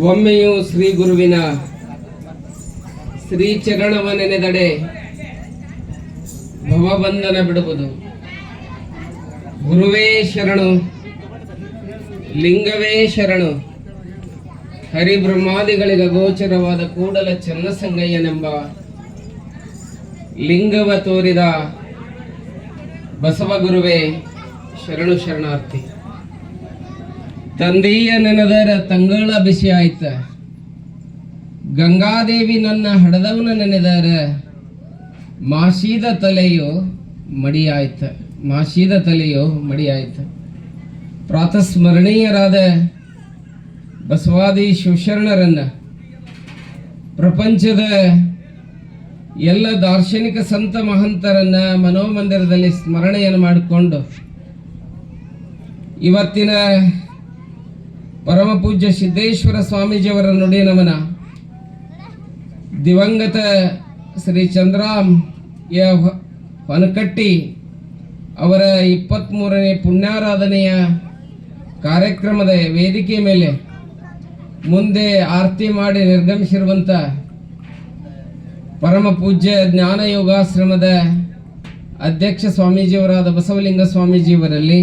ಒಮ್ಮೆಯೂ ಶ್ರೀ ಗುರುವಿನ ಶ್ರೀ ಚರಣವ ನೆನೆದಡೆ ಭವಬಂಧನ ಬಿಡುವುದು. ಗುರುವೇ ಶರಣು, ಲಿಂಗವೇ ಶರಣು, ಹರಿಬ್ರಹ್ಮಾದಿಗಳಿಗೆ ಗೋಚರವಾದ ಕೂಡಲ ಚನ್ನಸಂಗಯ್ಯನೆಂಬ ಲಿಂಗವ ತೋರಿದ ಬಸವ ಗುರುವೇ ಶರಣು ಶರಣಾರ್ಥಿ. ತಂದೆಯ ನೆನೆದರ ತಂಗಳ ಬಿಸಿ ಆಯ್ತ. ಗಂಗಾದೇವಿ ನನ್ನ ಹಡದವನ ನೆನೆದರ ಮಾಸೀದ ತಲೆಯು ಮಡಿಯಾಯ್ತ. ಮಾಸೀದ ತಲೆಯು ಮಡಿಯಾಯ್ತ. ಪ್ರಾತಸ್ಮರಣೀಯರಾದ ಬಸವಾದಿ ಶಿವಶರಣರನ್ನ ಪ್ರಪಂಚದ ಎಲ್ಲ ದಾರ್ಶನಿಕ ಸಂತ ಮಹಂತರನ್ನ ಮನೋಮಂದಿರದಲ್ಲಿ ಸ್ಮರಣೆಯನ್ನು ಮಾಡಿಕೊಂಡು ಇವತ್ತಿನ ಪರಮ ಪೂಜ್ಯ ಸಿದ್ದೇಶ್ವರ ಸ್ವಾಮೀಜಿಯವರ ನುಡಿ ನಮನ ದಿವಂಗತ ಶ್ರೀ ಚಂದ್ರಾಮ್ ಯ ಹೊನಕಟ್ಟಿ ಅವರ ಇಪ್ಪತ್ತ್ಮೂರನೇ ಪುಣ್ಯಾರಾಧನೆಯ ಕಾರ್ಯಕ್ರಮದ ವೇದಿಕೆ ಮೇಲೆ ಮುಂದೆ ಆರತಿ ಮಾಡಿ ನಿರ್ಗಮಿಸಿರುವಂಥ ಪರಮ ಪೂಜ್ಯ ಜ್ಞಾನ ಯೋಗಾಶ್ರಮದ ಅಧ್ಯಕ್ಷ ಸ್ವಾಮೀಜಿಯವರಾದ ಬಸವಲಿಂಗ ಸ್ವಾಮೀಜಿಯವರಲ್ಲಿ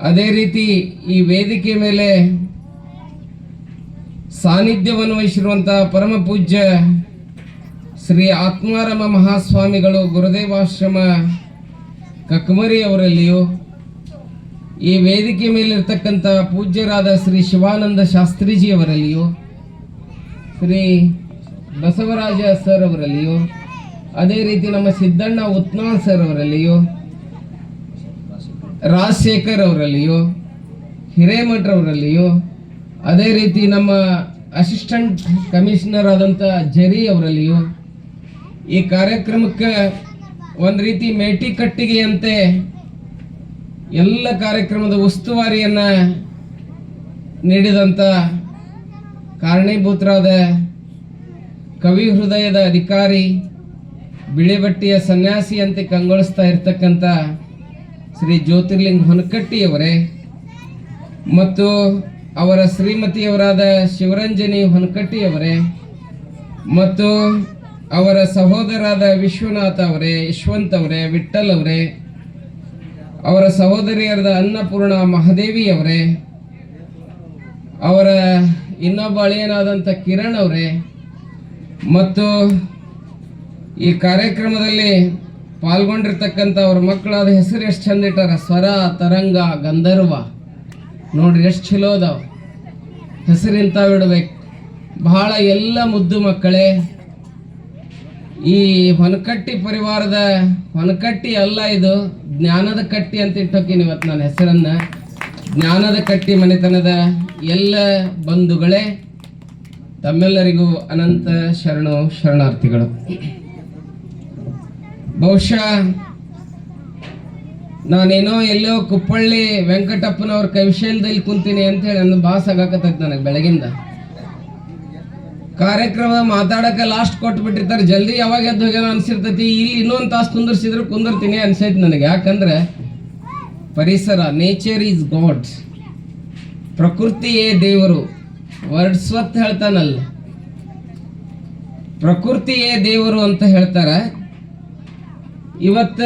ಅದೇ ರೀತಿ ಈ ವೇದಿಕೆ ಮೇಲೆ ಸಾನ್ನಿಧ್ಯವನ್ನು ವಹಿಸಿರುವಂತಹ ಪರಮ ಪೂಜ್ಯ ಶ್ರೀ ಆತ್ಮಾರಾಮ ಮಹಾಸ್ವಾಮಿಗಳು ಗುರುದೇವಾಶ್ರಮ ಕಕ್ಮರಿ ಅವರಲ್ಲಿಯೂ ಈ ವೇದಿಕೆ ಮೇಲಿರ್ತಕ್ಕಂಥ ಪೂಜ್ಯರಾದ ಶ್ರೀ ಶಿವಾನಂದ ಶಾಸ್ತ್ರೀಜಿ ಅವರಲ್ಲಿಯೂ, ಶ್ರೀ ಬಸವರಾಜ ಸರ್ ಅವರಲ್ಲಿಯೂ, ಅದೇ ರೀತಿ ನಮ್ಮ ಸಿದ್ದಣ್ಣ ಉತ್ನಾಳ್ ಸರ್ ಅವರಲ್ಲಿಯೂ ರಾಜಶೇಖರ್ ಅವರಲ್ಲಿಯೋ, ಹಿರೇಮಠ್ ಅವರಲ್ಲಿಯೂ, ಅದೇ ರೀತಿ ನಮ್ಮ ಅಸಿಸ್ಟೆಂಟ್ ಕಮಿಷನರ್ ಆದಂಥ ಜರಿ ಅವರಲ್ಲಿಯೋ, ಈ ಕಾರ್ಯಕ್ರಮಕ್ಕೆ ಒಂದು ರೀತಿ ಮೇಟಿ ಕಟ್ಟಿಗೆಯಂತೆ ಎಲ್ಲ ಕಾರ್ಯಕ್ರಮದ ಉಸ್ತುವಾರಿಯನ್ನು ನೀಡಿದಂಥ ಕಾರಣೀಭೂತರಾದ ಕವಿ ಹೃದಯದ ಅಧಿಕಾರಿ ಬಿಳಿಬಟ್ಟಿಯ ಸನ್ಯಾಸಿಯಂತೆ ಕಂಗೊಳಿಸ್ತಾ ಇರ್ತಕ್ಕಂಥ ಶ್ರೀ ಜ್ಯೋತಿರ್ಲಿಂಗ್ ಹೊನಕಟ್ಟಿಯವರೇ ಮತ್ತು ಅವರ ಶ್ರೀಮತಿಯವರಾದ ಶಿವರಂಜನಿ ಹೊನಕಟ್ಟಿಯವರೇ ಮತ್ತು ಅವರ ಸಹೋದರಾದ ವಿಶ್ವನಾಥ್ ಅವರೇ, ಯಶವಂತ್ ಅವರೇ ವಿಠಲ್ ಅವರೇ, ಅವರ ಸಹೋದರಿಯರಾದ ಅನ್ನಪೂರ್ಣ ಮಹಾದೇವಿ ಅವರೇ, ಅವರ ಇನ್ನೊಬ್ಬ ಅಳಿಯನಾದಂಥ ಕಿರಣ್ ಅವರೇ ಮತ್ತು ಈ ಕಾರ್ಯಕ್ರಮದಲ್ಲಿ ಪಾಲ್ಗೊಂಡಿರ್ತಕ್ಕಂಥ ಅವ್ರ ಮಕ್ಕಳಾದ ಹೆಸರು ಎಷ್ಟು ಚಂದ ಇಟ್ಟಾರ? ಸ್ವರ, ತರಂಗ, ಗಂಧರ್ವ. ನೋಡ್ರಿ ಎಷ್ಟು ಚಲೋ ಅದಾವ. ಹೆಸರಿಂತ ಬಿಡ್ಬೇಕು? ಬಹಳ ಎಲ್ಲ ಮುದ್ದು ಮಕ್ಕಳೇ. ಈ ಹೊನಕಟ್ಟಿ ಪರಿವಾರದ, ಹೊನಕಟ್ಟಿ ಅಲ್ಲ ಇದು, ಜ್ಞಾನದ ಕಟ್ಟಿ ಅಂತ ಇಟ್ಟೋಕಿನಿ ಇವತ್ತು ನನ್ನ ಹೆಸರನ್ನ. ಜ್ಞಾನದ ಕಟ್ಟಿ ಮನೆತನದ ಎಲ್ಲ ಬಂಧುಗಳೇ, ತಮ್ಮೆಲ್ಲರಿಗೂ ಅನಂತ ಶರಣು ಶರಣಾರ್ಥಿಗಳು. ಬಹುಶಃ ನಾನೇನೋ ಎಲ್ಲೋ ಕುಪ್ಪಳ್ಳಿ ವೆಂಕಟಪ್ಪನವ್ರ ಕವಿಶೈಲದಲ್ಲಿ ಕುಂತೀನಿ ಅಂತ ಹೇಳಿ ನನ್ನ ಬಾಸ್ ಆಗಾಕತ್ತೈತೆ ನನಗೆ ಬೆಳಗಿಂದ. ಕಾರ್ಯಕ್ರಮ ಮಾತಾಡಕ್ಕೆ ಲಾಸ್ಟ್ ಕೊಟ್ಟು ಬಿಟ್ಟಿರ್ತಾರೆ ಜಲ್ದಿ ಯಾವಾಗ ಎದ್ದು ಹೋಗ್ಯಾನ ಅನ್ಸಿರ್ತೈತಿ. ಇಲ್ಲಿ ಇನ್ನೊಂದು ತಾಸು ಕುಂದರ್ಸಿದ್ರು ಕುಂದರ್ತೀನಿ ಅನ್ಸೈತಿ ನನಗೆ. ಯಾಕಂದ್ರೆ ಪರಿಸರ ನೇಚರ್ ಈಸ್ ಗಾಡ್ ಪ್ರಕೃತಿಯೇ ದೇವರು. ವರ್ಡ್ಸ್ವತ್ ಹೇಳ್ತಾನಲ್ಲ. ಪ್ರಕೃತಿಯೇ ದೇವರು ಅಂತ ಹೇಳ್ತಾರೆ. ಇವತ್ತ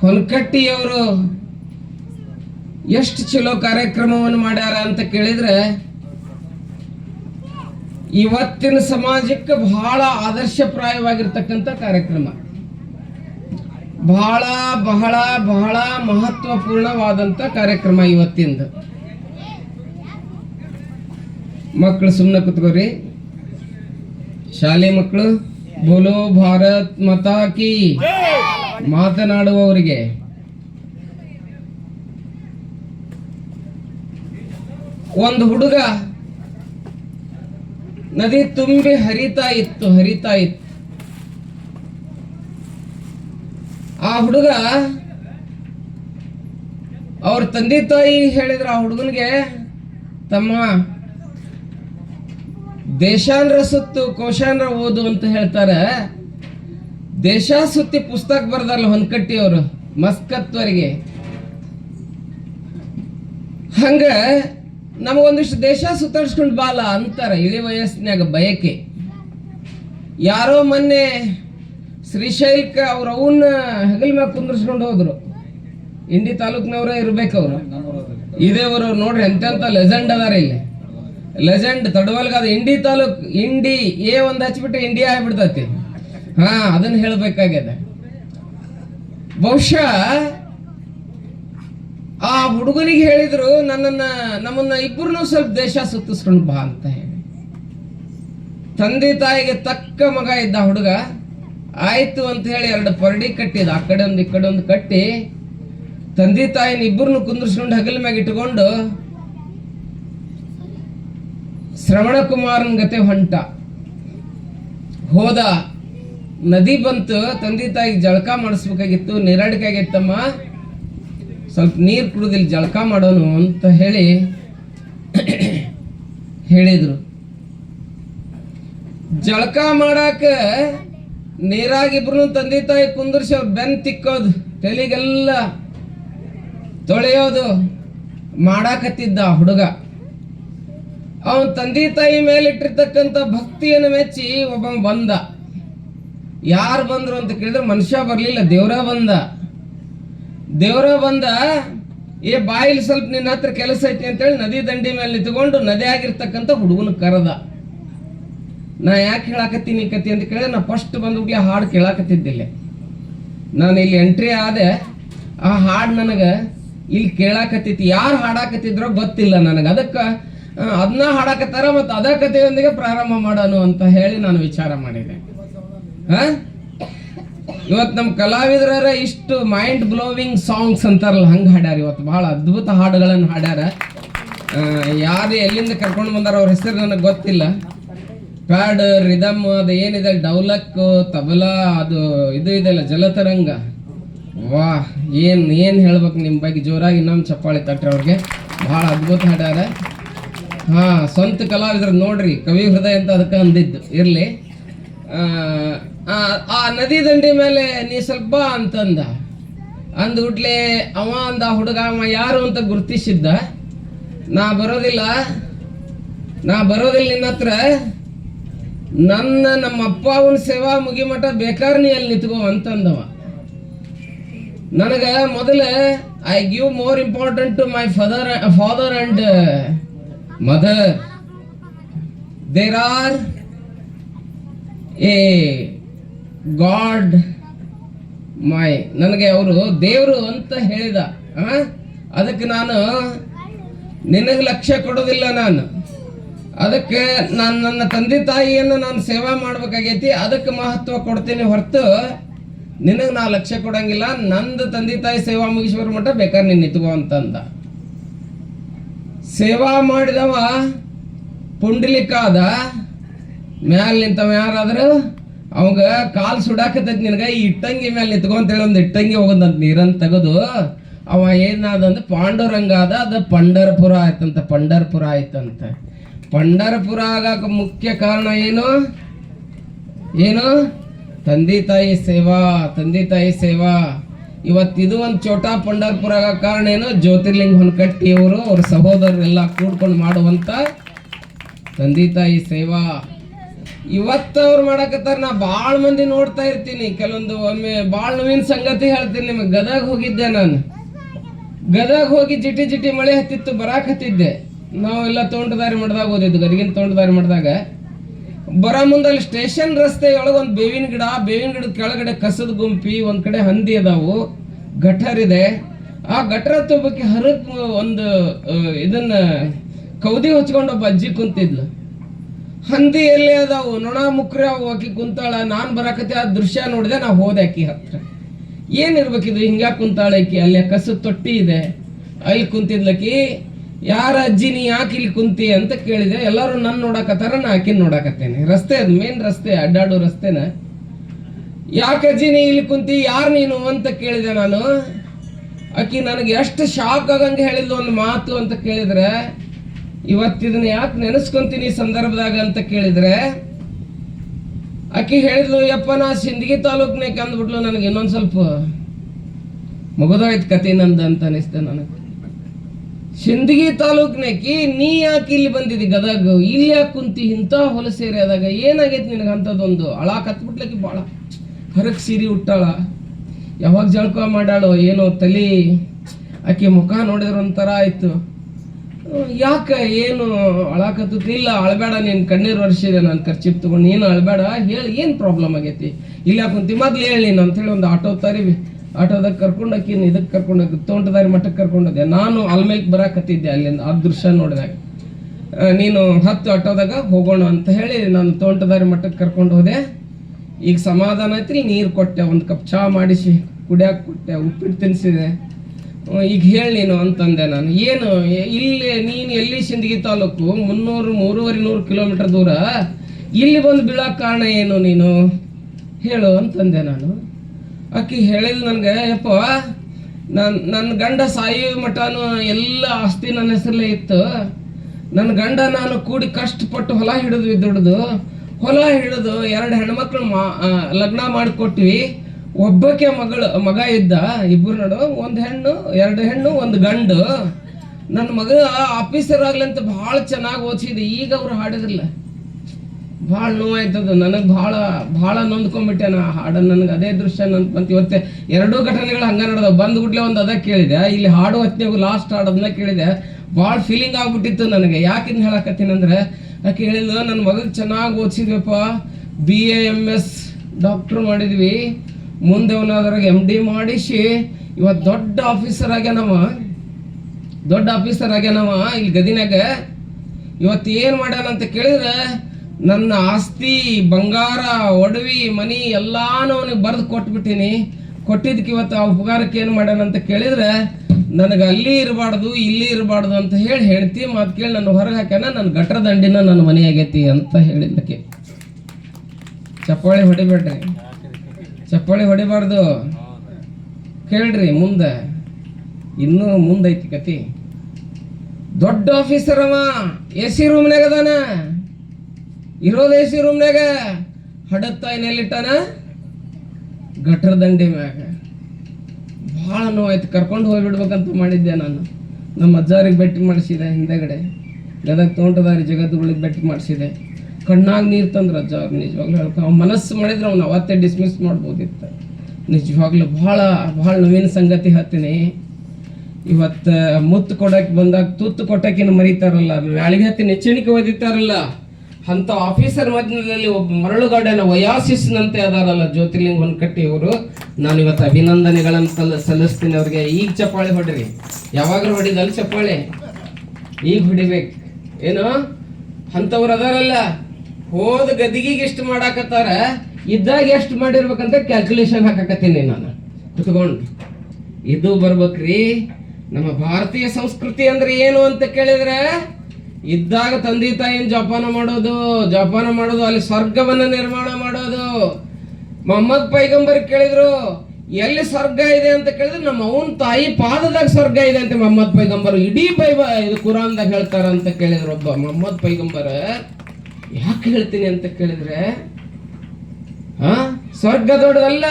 ಹೊಲ್ಕಟ್ಟಿಯವರು ಎಷ್ಟು ಚಲೋ ಕಾರ್ಯಕ್ರಮವನ್ನು ಮಾಡ್ಯಾರ ಅಂತ ಕೇಳಿದ್ರೆ, ಇವತ್ತಿನ ಸಮಾಜಕ್ಕೆ ಬಹಳ ಆದರ್ಶಪ್ರಾಯವಾಗಿರ್ತಕ್ಕಂಥ ಕಾರ್ಯಕ್ರಮ. ಬಹಳ ಬಹಳ ಬಹಳ ಮಹತ್ವಪೂರ್ಣವಾದಂಥ ಕಾರ್ಯಕ್ರಮ ಇವತ್ತಿಂದ. ಮಕ್ಕಳು ಸುಮ್ಮನೆ ಕುತ್ಕೋರಿ. ಶಾಲೆ ಮಕ್ಕಳು ಬೋಲೋ ಭಾರತ್ ಮತಾಕಿ ಮಾತನಾಡುವವರಿಗೆ. ಒಂದು ಹುಡುಗ ನದಿ ತುಂಬಿ ಹರಿತಾ ಇತ್ತು ಹರಿತಾ ಇತ್ತು. ಆ ಹುಡುಗ ಅವ್ರ ತಂದೆ ತಾಯಿ ಹೇಳಿದ್ರ ಆ ಹುಡುಗನಿಗೆ ತಮ್ಮ ದೇಶಾನ್ರ ಸುತ್ತು ಕೋಶಾಂದ್ರ ಓದು ಅಂತ ಹೇಳ್ತಾರೆ. ದೇಶ ಸುತ್ತಿ ಪುಸ್ತಕ ಬರ್ದಲ್ಲ ಹೊನ್ಕಟ್ಟಿ ಅವರು ಮಸ್ಕತ್ವರಿಗೆ. ಹಂಗ ನಮಗೊಂದಿಷ್ಟು ದೇಶ ಸುತ್ತಾಡ್ಸ್ಕೊಂಡು ಬಾಲ ಅಂತಾರ ಇಳಿ ವಯಸ್ಸಿನಾಗ ಬಯಕೆ. ಯಾರೋ ಮೊನ್ನೆ ಶ್ರೀಶೈಲ್ಕ ಅವ್ರ ಅವನ್ನ ಹೆಗಲ್ ಮ್ಯಾಗ ಕುಂದರ್ಸ್ಕೊಂಡು ಹೋದ್ರು. ಇಂಡಿ ತಾಲೂಕ್ನವ್ರ ಇರ್ಬೇಕು ಅವ್ರು ನೋಡ್ರಿ ಎಂತೆಂತ ಲೆಜೆಂಡ್ ಅದಾರ ಇಲ್ಲಿ. ಲೆಜೆಂಡ್ ತಡವಲ್ಗ ಅದು ಇಂಡಿ ತಾಲೂಕ್ ಇಂಡಿ ಏ ಒಂದ್ ಹಚ್ಬಿಟ್ಟು ಇಂಡಿಯಾ ಆಗ್ಬಿಡ್ತತಿ. ಹಾ, ಅದನ್ನ ಹೇಳ್ಬೇಕಾಗ್ಯದ. ಬಹುಶಃ ಆ ಹುಡುಗನಿಗೆ ಹೇಳಿದ್ರು, ನನ್ನನ್ನ, ನಮ್ಮನ್ನ ಇಬ್ಬರನ್ನು ಸ್ವಲ್ಪ ದೇಶ ಸುತ್ತಿಸ್ಕೊಂಡು ಬಾ ಅಂತ ಹೇಳಿ. ತಂದೆ ತಾಯಿಗೆ ತಕ್ಕ ಮಗ ಇದ್ದ ಹುಡುಗ, ಆಯ್ತು ಅಂತ ಹೇಳಿ ಎರಡು ಪರಡಿ ಕಟ್ಟಿದ. ಆ ಕಡೆ ಒಂದು, ಈ ಕಡೆ ಒಂದು ಕಟ್ಟಿ, ತಂದೆ ತಾಯಿನ ಇಬ್ಬರನ್ನು ಕುಂದ್ರಿಸ್ಕೊಂಡು ಹಗಲ ಮ್ಯಾಗ ಇಟ್ಕೊಂಡು ಶ್ರವಣ ಕುಮಾರನ ಗತೆ ಹೊಂಟ. ಹೋದ ನದಿ ಬಂತು, ತಂದೆ ತಾಯಿ ಜಳಕ ಮಾಡಿಸ್ಬೇಕಾಗಿತ್ತು ನೀರಾಡಿಕೆ ಆಗಿತ್ತಮ್ಮ ಸ್ವಲ್ಪ ನೀರು ಕುಡಿದಿಲ್ಲ ಜಳಕ ಮಾಡೋನು ಅಂತ ಹೇಳಿ ಹೇಳಿದರು. ಜಳಕ ಮಾಡಾಕ ನೀರಾಗಿಬ್ರು ತಂದೆ ತಾಯಿ ಕುಂದರ್ಸಿ ಅವ್ರು ಬೆನ್ ತಿಕ್ಕೋದು, ತಲೆಗೆಲ್ಲ ತೊಳೆಯೋದು ಮಾಡಾಕತ್ತಿದ್ದ ಹುಡುಗ. ಅವನ್ ತಂದೆ ತಾಯಿ ಮೇಲೆ ಇಟ್ಟಿರ್ತಕ್ಕಂಥ ಭಕ್ತಿಯನ್ನು ಮೆಚ್ಚಿ ಒಬ್ಬ ಬಂದ. ಯಾರು ಬಂದ್ರು ಅಂತ ಕೇಳಿದ್ರೆ ಮನುಷ್ಯ ಬರಲಿಲ್ಲ, ದೇವ್ರ ಬಂದ. ದೇವ್ರ ಬಂದ, ಏ ಬಾಯಿಲ್ ಸ್ವಲ್ಪ ನಿನ್ನ ಹತ್ರ ಕೆಲಸ ಐತಿ ಅಂತೇಳಿ ನದಿ ದಂಡಿ ಮೇಲೆ ನಿಂತ್ಕೊಂಡು ನದಿ ಆಗಿರ್ತಕ್ಕಂಥ ಹುಡುಗನ ಕರೆದ. ನಾ ಯಾಕೆ ಹೇಳಾಕತ್ತೀನಿ ಕತಿ ಅಂತ ಕೇಳಿದ್ರೆ, ನಾ ಫಸ್ಟ್ ಬಂದ್ಬಿಟ್ಟು ಹಾಡು ಕೇಳಾಕತ್ತಿದ್ದಿಲ್ಲ. ನಾನು ಇಲ್ಲಿ ಎಂಟ್ರಿ ಆದೆ. ಆ ಹಾಡು ನನಗೆ ಇಲ್ಲಿ ಕೇಳಾಕತ್ತಿತ್ತು ಯಾರು ಹಾಡಾಕತ್ತಿದ್ರೋ ಗೊತ್ತಿಲ್ಲ ನನಗೆ. ಅದಕ್ಕೆ ಅದನ್ನ ಹಾಡಾಕತ್ತಾರ ಮತ್ತು ಅದ ಕಥೆಯೊಂದಿಗೆ ಪ್ರಾರಂಭ ಮಾಡೋಣ ಅಂತ ಹೇಳಿ ನಾನು ವಿಚಾರ ಮಾಡಿದೆ. ಇವತ್ ಇವತ್ತು ನಮ್ಮ ಕಲಾವಿದರ ಇಷ್ಟು ಮೈಂಡ್ ಬ್ಲೋವಿಂಗ್ ಸಾಂಗ್ಸ್ ಅಂತಾರಲ್ಲ, ಹಂಗೆ ಹಾಡ್ಯಾರ ಇವತ್ತು ಬಹಳ ಅದ್ಭುತ ಹಾಡುಗಳನ್ನು ಹಾಡ್ಯಾರ. ಯಾರು ಎಲ್ಲಿಂದ ಕರ್ಕೊಂಡು ಬಂದಾರ ಅವ್ರ ಹೆಸರು ನನಗೆ ಗೊತ್ತಿಲ್ಲ. ಪ್ಯಾಡ್, ರಿದಮ್, ಅದು ಏನಿದೆ, ಡೌಲಕ್, ತಬಲಾ, ಅದು ಇದು ಇದೆಲ್ಲ, ಜಲತರಂಗ. ವಾಹ್, ಏನ್ ಏನ್ ಹೇಳ್ಬೇಕು ನಿಮ್ಮ ಬಗ್ಗೆ. ಜೋರಾಗಿ ಇನ್ನೊಂದು ಚಪ್ಪಾಳಿ ತಟ್ರಿ ಅವ್ರಿಗೆ. ಬಹಳ ಅದ್ಭುತ ಹಾಡ್ಯಾರ. ಹಾ ಸ್ವಂತ ಕಲಾವಿದ್ರು ನೋಡ್ರಿ ಕವಿ ಹೃದಯ ಅಂತ ಅದಕ್ಕೆ ಅಂದಿದ್ದು. ಇರ್ಲಿ. ಆ, ನದಿ ದಂಡಿ ಮೇಲೆ ನೀ ಸ್ವಲ್ಪ ಅಂತಂದ. ಅಂದ್ಬಿಟ್ಲೆ ಅವ ಅಂದ ಹುಡುಗ ಅವ ಯಾರು ಅಂತ ಗುರುತಿಸಿದ್ದ. ನಾ ಬರೋದಿಲ್ಲ. ನಾ ಬರೋದಿಲ್ಲ ನಿನ್ನ ಹತ್ರ. ನನ್ನ ನಮ್ಮ ಅಪ್ಪ ಅವನ ಸೇವಾ ಮುಗಿಮಠ ಬೇಕಾರ್ ನೀ ಅಲ್ಲಿ ನಿಂತ್ಕೋ ಅಂತಂದವ. ನನಗ ಮೊದಲ I give more important to my father father and mother There are a god my ನನಗೆ ಅವರು ದೇವರು ಅಂತ ಹೇಳಿದ? ಅದಕ್ಕೆ ನಾನು ನಿನಗೆ ಲಕ್ಷ್ಯ ಕೊಡೋದಿಲ್ಲ ನಾನು. ಅದಕ್ಕೆ ನಾನು ನನ್ನ ತಂದೆ ತಾಯಿಯನ್ನು ನಾನು ಸೇವಾ ಮಾಡ್ಬೇಕಾಗೈತಿ, ಅದಕ್ಕೆ ಮಹತ್ವ ಕೊಡ್ತೀನಿ ಹೊರತು ನಿನಗೆ ನಾ ಲಕ್ಷ್ಯ ಕೊಡಂಗಿಲ್ಲ, ನಂದು ತಂದೆ ತಾಯಿ ಸೇವಾ ಮುಗಿಸುವರ ಮಟ್ಟ ಬೇಕಾದ್ರೆ ನೀನು ನಿಂತ್ಕೋ ಅಂತಂದ. ಸೇವಾ ಮಾಡಿದವ ಪುಂಡಲಿಕಾದ ಮ್ಯಾಲ ನಿಂತವ ಯಾರಾದ್ರೂ? ಅವಂಗ ಕಾಲು ಸುಡಾಕತೈತಿ ನಿನಗ, ಈ ಇಟ್ಟಂಗಿ ಮೇಲೆ ನಿಂತ್ಕೊಂತೇಳಿ ಒಂದು ಇಟ್ಟಂಗಿ ಹೋಗದಂತ ನೀರನ್ ತೆಗೆದು, ಅವ ಏನಾದಂದ್ರೆ ಪಾಂಡುರಂಗ ಅದ ಅದು ಪಂಡರ್ಪುರ ಆಯ್ತಂತ ಪಂಡರ್ಪುರ ಆಯ್ತಂತ. ಪಂಡರಪುರ ಆಗಾಕ ಮುಖ್ಯ ಕಾರಣ ಏನು? ಏನು? ತಂದೆ ತಾಯಿ ಸೇವಾ, ತಂದೆ ತಾಯಿ ಸೇವಾ. ಇವತ್ತಿದು ಒಂದು ಚೋಟಾ ಪಂಡರ್ಪುರ ಆಗೋ ಕಾರಣ ಏನು? ಜ್ಯೋತಿರ್ಲಿಂಗ ಹೊನ್ಕಟ್ಟಿ ಅವರು, ಅವ್ರ ಸಹೋದರರೆಲ್ಲ ಕೂಡ್ಕೊಂಡು ಮಾಡುವಂತ ತಂದೆ ತಾಯಿ ಸೇವಾ. ಇವತ್ತು ಅವ್ರು ಮಾಡಕತ್ತಾರ, ನಾ ಭಾಳ ಮಂದಿ ನೋಡ್ತಾ ಇರ್ತೀನಿ. ಕೆಲವೊಂದು ಒಮ್ಮೆ ಭಾಳ ನೋವಿನ ಸಂಗತಿ ಹೇಳ್ತೀನಿ ನಿಮಗೆ. ಗದಗ ಹೋಗಿದ್ದೆ ನಾನು. ಗದಗ ಹೋಗಿ ಜಿಟಿ ಜಿಟಿ ಮಳೆ ಹತ್ತಿತ್ತು, ಬರಾಕ್ ಹತ್ತಿದ್ದೆ. ನಾವೆಲ್ಲ ತೋಂಟದಾರಿ ಮಾಡ್ದಾಗ ಓದಿದ್ದು, ಗದಗಿನ ತೋಂಟದಾರಿ ಮಾಡಿದಾಗ ಬರ ಮುಂದಲ್ಲಿ ಸ್ಟೇಷನ್ ರಸ್ತೆ ಒಳಗೆ ಒಂದು ಬೇವಿನ ಗಿಡ, ಬೇವಿನ ಗಿಡದ ಕೆಳಗಡೆ ಕಸದ ಗುಂಪಿ, ಒಂದು ಕಡೆ ಹಂದಿ ಅದಾವು, ಗಟರ್ ಇದೆ. ಆ ಗಟರ್ ತುಂಬಕ್ಕೆ ಹರಕ್ ಒಂದು ಇದನ್ನ ಕೌದಿ ಹೊಚ್ಕೊಂಡು ಒಬ್ಬ ಅಜ್ಜಿ ಕುಂತಿದ್ಲು. ಹಂದಿ ಎಲ್ಲೇ ಅದಾವು? ನೊಣ ಮುಕ್ರಿ ಅವು ಆಕಿ ಕುಂತಾಳ. ನಾನು ಬರಾಕತ್ತೆ ಆ ದೃಶ್ಯ ನೋಡಿದೆ ನಾ ಹೋದೆ ಆಕಿ ಹತ್ರ. ಏನಿರ್ಬೇಕಿದು ಹಿಂಗ್ಯಾಕೆ ಕುಂತಾಳ ಆಕಿ? ಅಲ್ಲಿ ಕಸದ ತೊಟ್ಟಿ ಇದೆ. ಅಲ್ಲಿ ಕುಂತಿದ್ಲಕಿ ಯಾರ ಅಜ್ಜಿ ನೀ ಯಾಕೆ ಇಲ್ಲಿ ಕುಂತಿ ಅಂತ ಕೇಳಿದೆ ಎಲ್ಲರೂ ನನ್ನ ನೋಡಕತ್ತಾರ ನಾ ಆಕಿನ ನೋಡಕತ್ತೇನೆ. ರಸ್ತೆ ಅದು ಮೇನ್ ರಸ್ತೆ, ಅಡ್ಡಾಡೋ ರಸ್ತೆನ. ಯಾಕೆ ಅಜ್ಜಿ ನೀ ಇಲ್ಲಿ ಕುಂತಿ, ಯಾರು ನೀನು ಅಂತ ಕೇಳಿದೆ ನಾನು. ಆಕಿ ನನಗೆ ಎಷ್ಟು ಶಾಕ್ ಆಗಂಗೆ ಹೇಳಿದ್ಲು ಒಂದು ಮಾತು ಅಂತ ಕೇಳಿದ್ರೆ ಇವತ್ತಿದನ್ನ ಯಾಕೆ ನೆನೆಸ್ಕೊಂತೀನಿ ಸಂದರ್ಭದಾಗ? ಅಂತ ಕೇಳಿದ್ರೆ ಆಕಿ ಹೇಳಿದ್ಲು, ಯಪ್ಪ, ನಾ ಸಿಂದಗಿ ತಾಲೂಕ್ನೇ ಅಂದ್ಬಿಟ್ಲು ನನಗೆ ಇನ್ನೊಂದು ಸ್ವಲ್ಪ ಮುಗಿದೋಯ್ತು ಕತೆ ನಂದು ಅಂತ ಅನಿಸ್ತೆ ನನಗೆ. ಸಿಂದಗಿ ತಾಲೂಕ್ನಾಕಿ ನೀ ಯಾಕೆ ಇಲ್ಲಿ ಬಂದಿದ್ದಿ ಗದಗ? ಇಲ್ಲಿ ಯಾಕೆ ಕುಂತಿ? ಇಂಥ ಹೊಲಸು ಆದಾಗ ಏನಾಗೈತಿ ನಿನಗೆ ಅಂಥದ್ದೊಂದು ಅಳ ಕತ್ಬಿಟ್ಲಕ್ಕಿ ಭಾಳ ಹರಕ್ ಸೀರೆ ಉಟ್ಟಾಳ. ಯಾವಾಗ ಜಳ್ಕ ಮಾಡಾಳು ಏನೋ ತಲಿ. ಆಕೆ ಮುಖ ನೋಡಿದ್ರೆ ಒಂಥರ ಆಯಿತು. ಯಾಕೆ ಏನು ಅಳಾಕತ್ತೈತಿ ಇಲ್ಲ, ಅಳಬೇಡ, ನೀನು ಕಣ್ಣೀರು ವರ್ಷಿದೆ ನಾನು ಖರ್ಚಿಪ್ ತಗೊಂಡು ನೀನು ಅಳಬೇಡ, ಹೇಳಿ, ಏನು ಪ್ರಾಬ್ಲಮ್ ಆಗೈತಿ? ಇಲ್ಲ ಕುಂತಿ? ಮೊದ್ಲು ಹೇಳಿ ನೀನು, ಅಂತೇಳಿ ಒಂದು ಆಟೋ ತರಿವಿ. ಆಟೋದಾಗ ಕರ್ಕೊಂಡು ಹಾಕಿನ ಇದಕ್ಕೆ ಕರ್ಕೊಂಡು ಹಾಕಿ ತೋಂಟದಾರಿ ಮಠಕ್ಕೆ ಕರ್ಕೊಂಡು ಹೋದೆ ನಾನು ಅಲ್ಮೇಲೆ ಬರಾಕತ್ತಿದ್ದೆ ಅಲ್ಲಿಂದ, ಆ ದೃಶ್ಯ ನೋಡಿದಾಗ. ನೀನು ಹತ್ತು ಆಟೋದಾಗ ಹೋಗೋಣ ಅಂತ ಹೇಳಿ ನಾನು ತೋಂಟದಾರಿ ಮಠಕ್ಕೆ ಕರ್ಕೊಂಡು ಹೋದೆ. ಈಗ ಸಮಾಧಾನ ಐತ್ರಿ ನೀರು ಕೊಟ್ಟೆ, ಒಂದು ಕಪ್ ಚಹಾ ಮಾಡಿಸಿ, ಕುಡಿಯಾಕೆ ಕೊಟ್ಟೆ, ಉಪ್ಪಿಟ್ಟು ತಿನ್ನಿಸಿದೆ ಈಗ ಹೇಳಿ ನೀನು ಅಂತಂದೆ ನಾನು. ಏನು, ಇಲ್ಲಿ, ನೀನು ಎಲ್ಲಿ ಸಿಂದಗಿ ತಾಲೂಕು? ಮುನ್ನೂರು, ಮೂರುವರೆ, ನೂರು ಕಿಲೋಮೀಟರ್ ದೂರ. ಇಲ್ಲಿ ಬಂದು ಬೀಳಕ್ಕೆ ಕಾರಣ ಏನು ನೀನು? ಹೇಳು ಅಂತಂದೆ ನಾನು. ಆಕಿ ಹೇಳಿದ್ ನನಗೆ, ಯಪ್ಪ ನನ್ನ ನನ್ನ ಗಂಡ ಸಾಯಿ ಮಠನೂ ಎಲ್ಲ ಆಸ್ತಿ ನನ್ನ ಹೆಸರಲ್ಲೇ ಇತ್ತು. ನನ್ನ ಗಂಡ ನಾನು ಕೂಡಿ ಕಷ್ಟಪಟ್ಟು ಹೊಲ ಹಿಡಿದ್ವಿ ದುಡ್ದು. ಹೊಲ ಹಿಡಿದು ಎರಡು ಹೆಣ್ಮಕ್ಳು ಮಾ ಲಗ್ನ ಮಾಡಿಕೊಟ್ವಿ. ಒಬ್ಬಕ್ಕೆ ಮಗಳು, ಮಗ ಇದ್ದ ಇಬ್ಬರು ನಡು, ಒಂದು ಹೆಣ್ಣು, ಎರಡು ಹೆಣ್ಣು, ಒಂದು ಗಂಡು. ನನ್ನ ಮಗ ಆಫೀಸರ್ ಅಂತ ಭಾಳ ಚೆನ್ನಾಗಿ ಓದಿಸಿದೆ ಈಗ ಅವ್ರು ಹಾಡಿದ್ರಲ್ಲ. ಭಾಳ ನೋವಾಯ್ತದ ನನಗೆ ಭಾಳ ಭಾಳ ನೊಂದ್ಕೊಂಡ್ಬಿಟ್ಟೆ ನಾ ಹಾಡು ನನಗೆ ಅದೇ ದೃಶ್ಯ ನನ್ ಮತ್ತೆ ಇವತ್ತೆ ಎರಡೂ ಘಟನೆಗಳು ಹಂಗ ನಡೆದ ಬಂದ್ ಗುಡ್ಲೆ ಒಂದು ಅದ ಕೇಳಿದೆ. ಇಲ್ಲಿ ಹಾಡು ಹೊತ್ತಿನಾಗು ಲಾಸ್ಟ್ ಹಾಡೋದನ್ನ ಕೇಳಿದೆ. ಭಾಳ ಫೀಲಿಂಗ್ ಆಗ್ಬಿಟ್ಟಿತ್ತು ನನಗೆ. ಯಾಕಿಂದ ಹೇಳಕತ್ತೀನಿ ಅಂದ್ರೆ ಯಾಕೆ ನನ್ನ ಮಗಗೆ ಚೆನ್ನಾಗಿ ಓದಿಸಿದ್ವಪ್ಪ. B A M S doctor ಮಾಡಿದ್ವಿ. ಮುಂದೆ ಅವನಾದ್ರಾಗ ಎಂ ಡಿ ಮಾಡಿಸಿ. ಇವತ್ತು ದೊಡ್ಡ ಆಫೀಸರ್ ಆಗ್ಯಾನವ. ದೊಡ್ಡ ಆಫೀಸರ್ ಆಗ್ಯಾನವ ಇಲ್ಲಿ ಗದಿನಾಗ ಇವತ್ತು ಏನು ಮಾಡ್ಯಾನ ಅಂತ ಕೇಳಿದ್ರೆ ನನ್ನ ಆಸ್ತಿ, ಬಂಗಾರ, ಒಡವಿ, ಮನಿ ಎಲ್ಲಾನು ಅವನಿಗೆ ಬರೆದು ಕೊಟ್ಬಿಟ್ಟಿನಿ. ಕೊಟ್ಟಿದ್ದಕ್ಕೆ ಇವತ್ತು ಆ ಉಪಕಾರಕ್ಕೆ ಏನು ಮಾಡ್ಯಾನ ಅಂತ ಕೇಳಿದ್ರೆ, ನನಗೆ ಅಲ್ಲಿ ಇರಬಾರ್ದು, ಇಲ್ಲಿ ಇರಬಾರ್ದು ಅಂತ ಹೇಳಿ ಹೇಳ್ತಿ ಮಾತು ಕೇಳಿ ನನ್ನ ಹೊರಗೆ ಹಾಕ್ಯಾನ ನನ್ನ ಗಟ್ರ ದಂಡಿನ ನನ್ನ ಮನೆ ಆಗೈತಿ ಅಂತ ಹೇಳಿದ್ದಕ್ಕೆ. ಚಪ್ಪಾಳಿ ಹೊಡಿಬೇಡ್ರಿ. ಚಪ್ಪಾಳಿ ಹೊಡಿಬಾರ್ದು. ಕೇಳ್ರಿ ಮುಂದೆ. ಇನ್ನೂ ಮುಂದೈತಿ ಕತಿ. ದೊಡ್ಡ ಆಫೀಸರ್ ಅವ, ಎ ಸಿ ರೂಮ್ನಾಗ ಅದಾನ. ಇರೋದು ಸಿ ರೂಮ್ನಾಗ ಹಡತ್ತ ನೆಲ್ಲಿಟ್ಟಾನ? ಗಟ್ರ ದಂಡೆ ಮ್ಯಾಗ. ಭಾಳ ನೋವಾಯ್ತು, ಕರ್ಕೊಂಡು ಹೋಗ್ಬಿಡ್ಬೇಕಂತ ಮಾಡಿದ್ದೆ ನಾನು. ನಮ್ಮ ಅಜ್ಜಾರಿಗೆ ಭೇಟಿ ಮಾಡಿಸಿದೆ ಹಿಂದೆಗಡೆ. ಗದಗ ತೋಟದಾರಿ ಜಗತ್ತುಗಳಿಗೆ ಭೇಟಿ ಮಾಡಿಸಿದೆ. ಕಣ್ಣಾಗ ನೀರು ತಂದ್ರೆ ಅಜ್ಜ ಅವ್ರು, ನಿಜವಾಗ್ಲೂ ಹೇಳ್ಕೊ ಅವ್ನ ಮನಸ್ಸು ಮಾಡಿದ್ರೆ ಅವ್ನು ಅವತ್ತೇ ಡಿಸ್ಮಿಸ್ ಮಾಡ್ಬೋದಿತ್ತು. ನಿಜವಾಗ್ಲೂ ಭಾಳ ಭಾಳ ನೋವಿನ ಸಂಗತಿ ಹತ್ತೀನಿ ಇವತ್ತು ಮುತ್ತು ಕೊಡೋಕೆ ಬಂದಾಗ, ತುತ್ತು ಕೊಟ್ಟಕ್ಕಿನ ಮರಿತಾರಲ್ಲ, ಮ್ಯಾಳಿಗೆ ಹತ್ತಿ ನೆಚ್ಚಣಿಕೆ ಒದಿತಾರಲ್ಲ ಅಂತ ಆಫೀಸರ್ ಮಧ್ಯದಲ್ಲಿ ಒಬ್ಬ ಮರಳುಗಾಡನ ವಯಾಸಿಸ್ನಂತೆ ಅದಾರಲ್ಲ ಜ್ಯೋತಿರ್ಲಿಂಗ ಹೊನ್ಕಟ್ಟಿ ಅವರು ನಾನು ಇವತ್ತು ಅಭಿನಂದನೆಗಳನ್ನು ಸಲ್ಲ ಸಲ್ಲಿಸ್ತೀನಿ ಅವ್ರಿಗೆ. ಈಗ ಚಪ್ಪಾಳೆ ಹೊಡ್ರಿ. ಯಾವಾಗಲೂ ಹೊಡಿದಲ್ಲ ಚಪ್ಪಾಳೆ. ಈಗ ಹೊಡಿಬೇಕು. ಏನು? ಅಂಥವ್ರು ಅದಾರಲ್ಲ. ಹೋದ ಗದಿಗಿಗೆ ಎಷ್ಟು ಮಾಡಾಕತ್ತಾರ? ಇದ್ದಾಗ ಎಷ್ಟು ಮಾಡಿರ್ಬೇಕಂತ ಕ್ಯಾಲ್ಕುಲೇಷನ್ ಹಾಕಕತ್ತೀನಿ ನಾನು. ಕುತ್ಕೊಂಡು. ಇದು ಬರ್ಬೇಕ್ರಿ. ನಮ್ಮ ಭಾರತೀಯ ಸಂಸ್ಕೃತಿ ಅಂದ್ರೆ ಏನು ಅಂತ ಕೇಳಿದ್ರೆ ಇದ್ದಾಗ ತಂದೆ ತಾಯಿನ ಜಪಾನ ಮಾಡೋದು ಜಪಾನ ಮಾಡೋದು, ಅಲ್ಲಿ ಸ್ವರ್ಗವನ್ನ ನಿರ್ಮಾಣ ಮಾಡೋದು. ಮೊಹಮ್ಮದ್ ಪೈಗಂಬರ್ ಕೇಳಿದ್ರು, ಎಲ್ಲಿ ಸ್ವರ್ಗ ಇದೆ ಅಂತ ಕೇಳಿದ್ರೆ, ನಮ್ಮ ಅವನ ತಾಯಿ ಪಾದದಾಗ ಸ್ವರ್ಗ ಇದೆ ಅಂತ ಮೊಹಮ್ಮದ್ ಪೈಗಂಬರ್ ಇಡೀ ಬೈಬ, ಇದು ಕುರಾನ್ದಾಗ ಹೇಳ್ತಾರ ಅಂತ ಕೇಳಿದ್ರು ಒಬ್ಬ ಮೊಹಮ್ಮದ್ ಪೈಗಂಬರ್. ಯಾಕೆ ಹೇಳ್ತೀನಿ ಅಂತ ಕೇಳಿದ್ರೆ, ಆ, ಸ್ವರ್ಗ ದೊಡ್ಡದಲ್ಲ,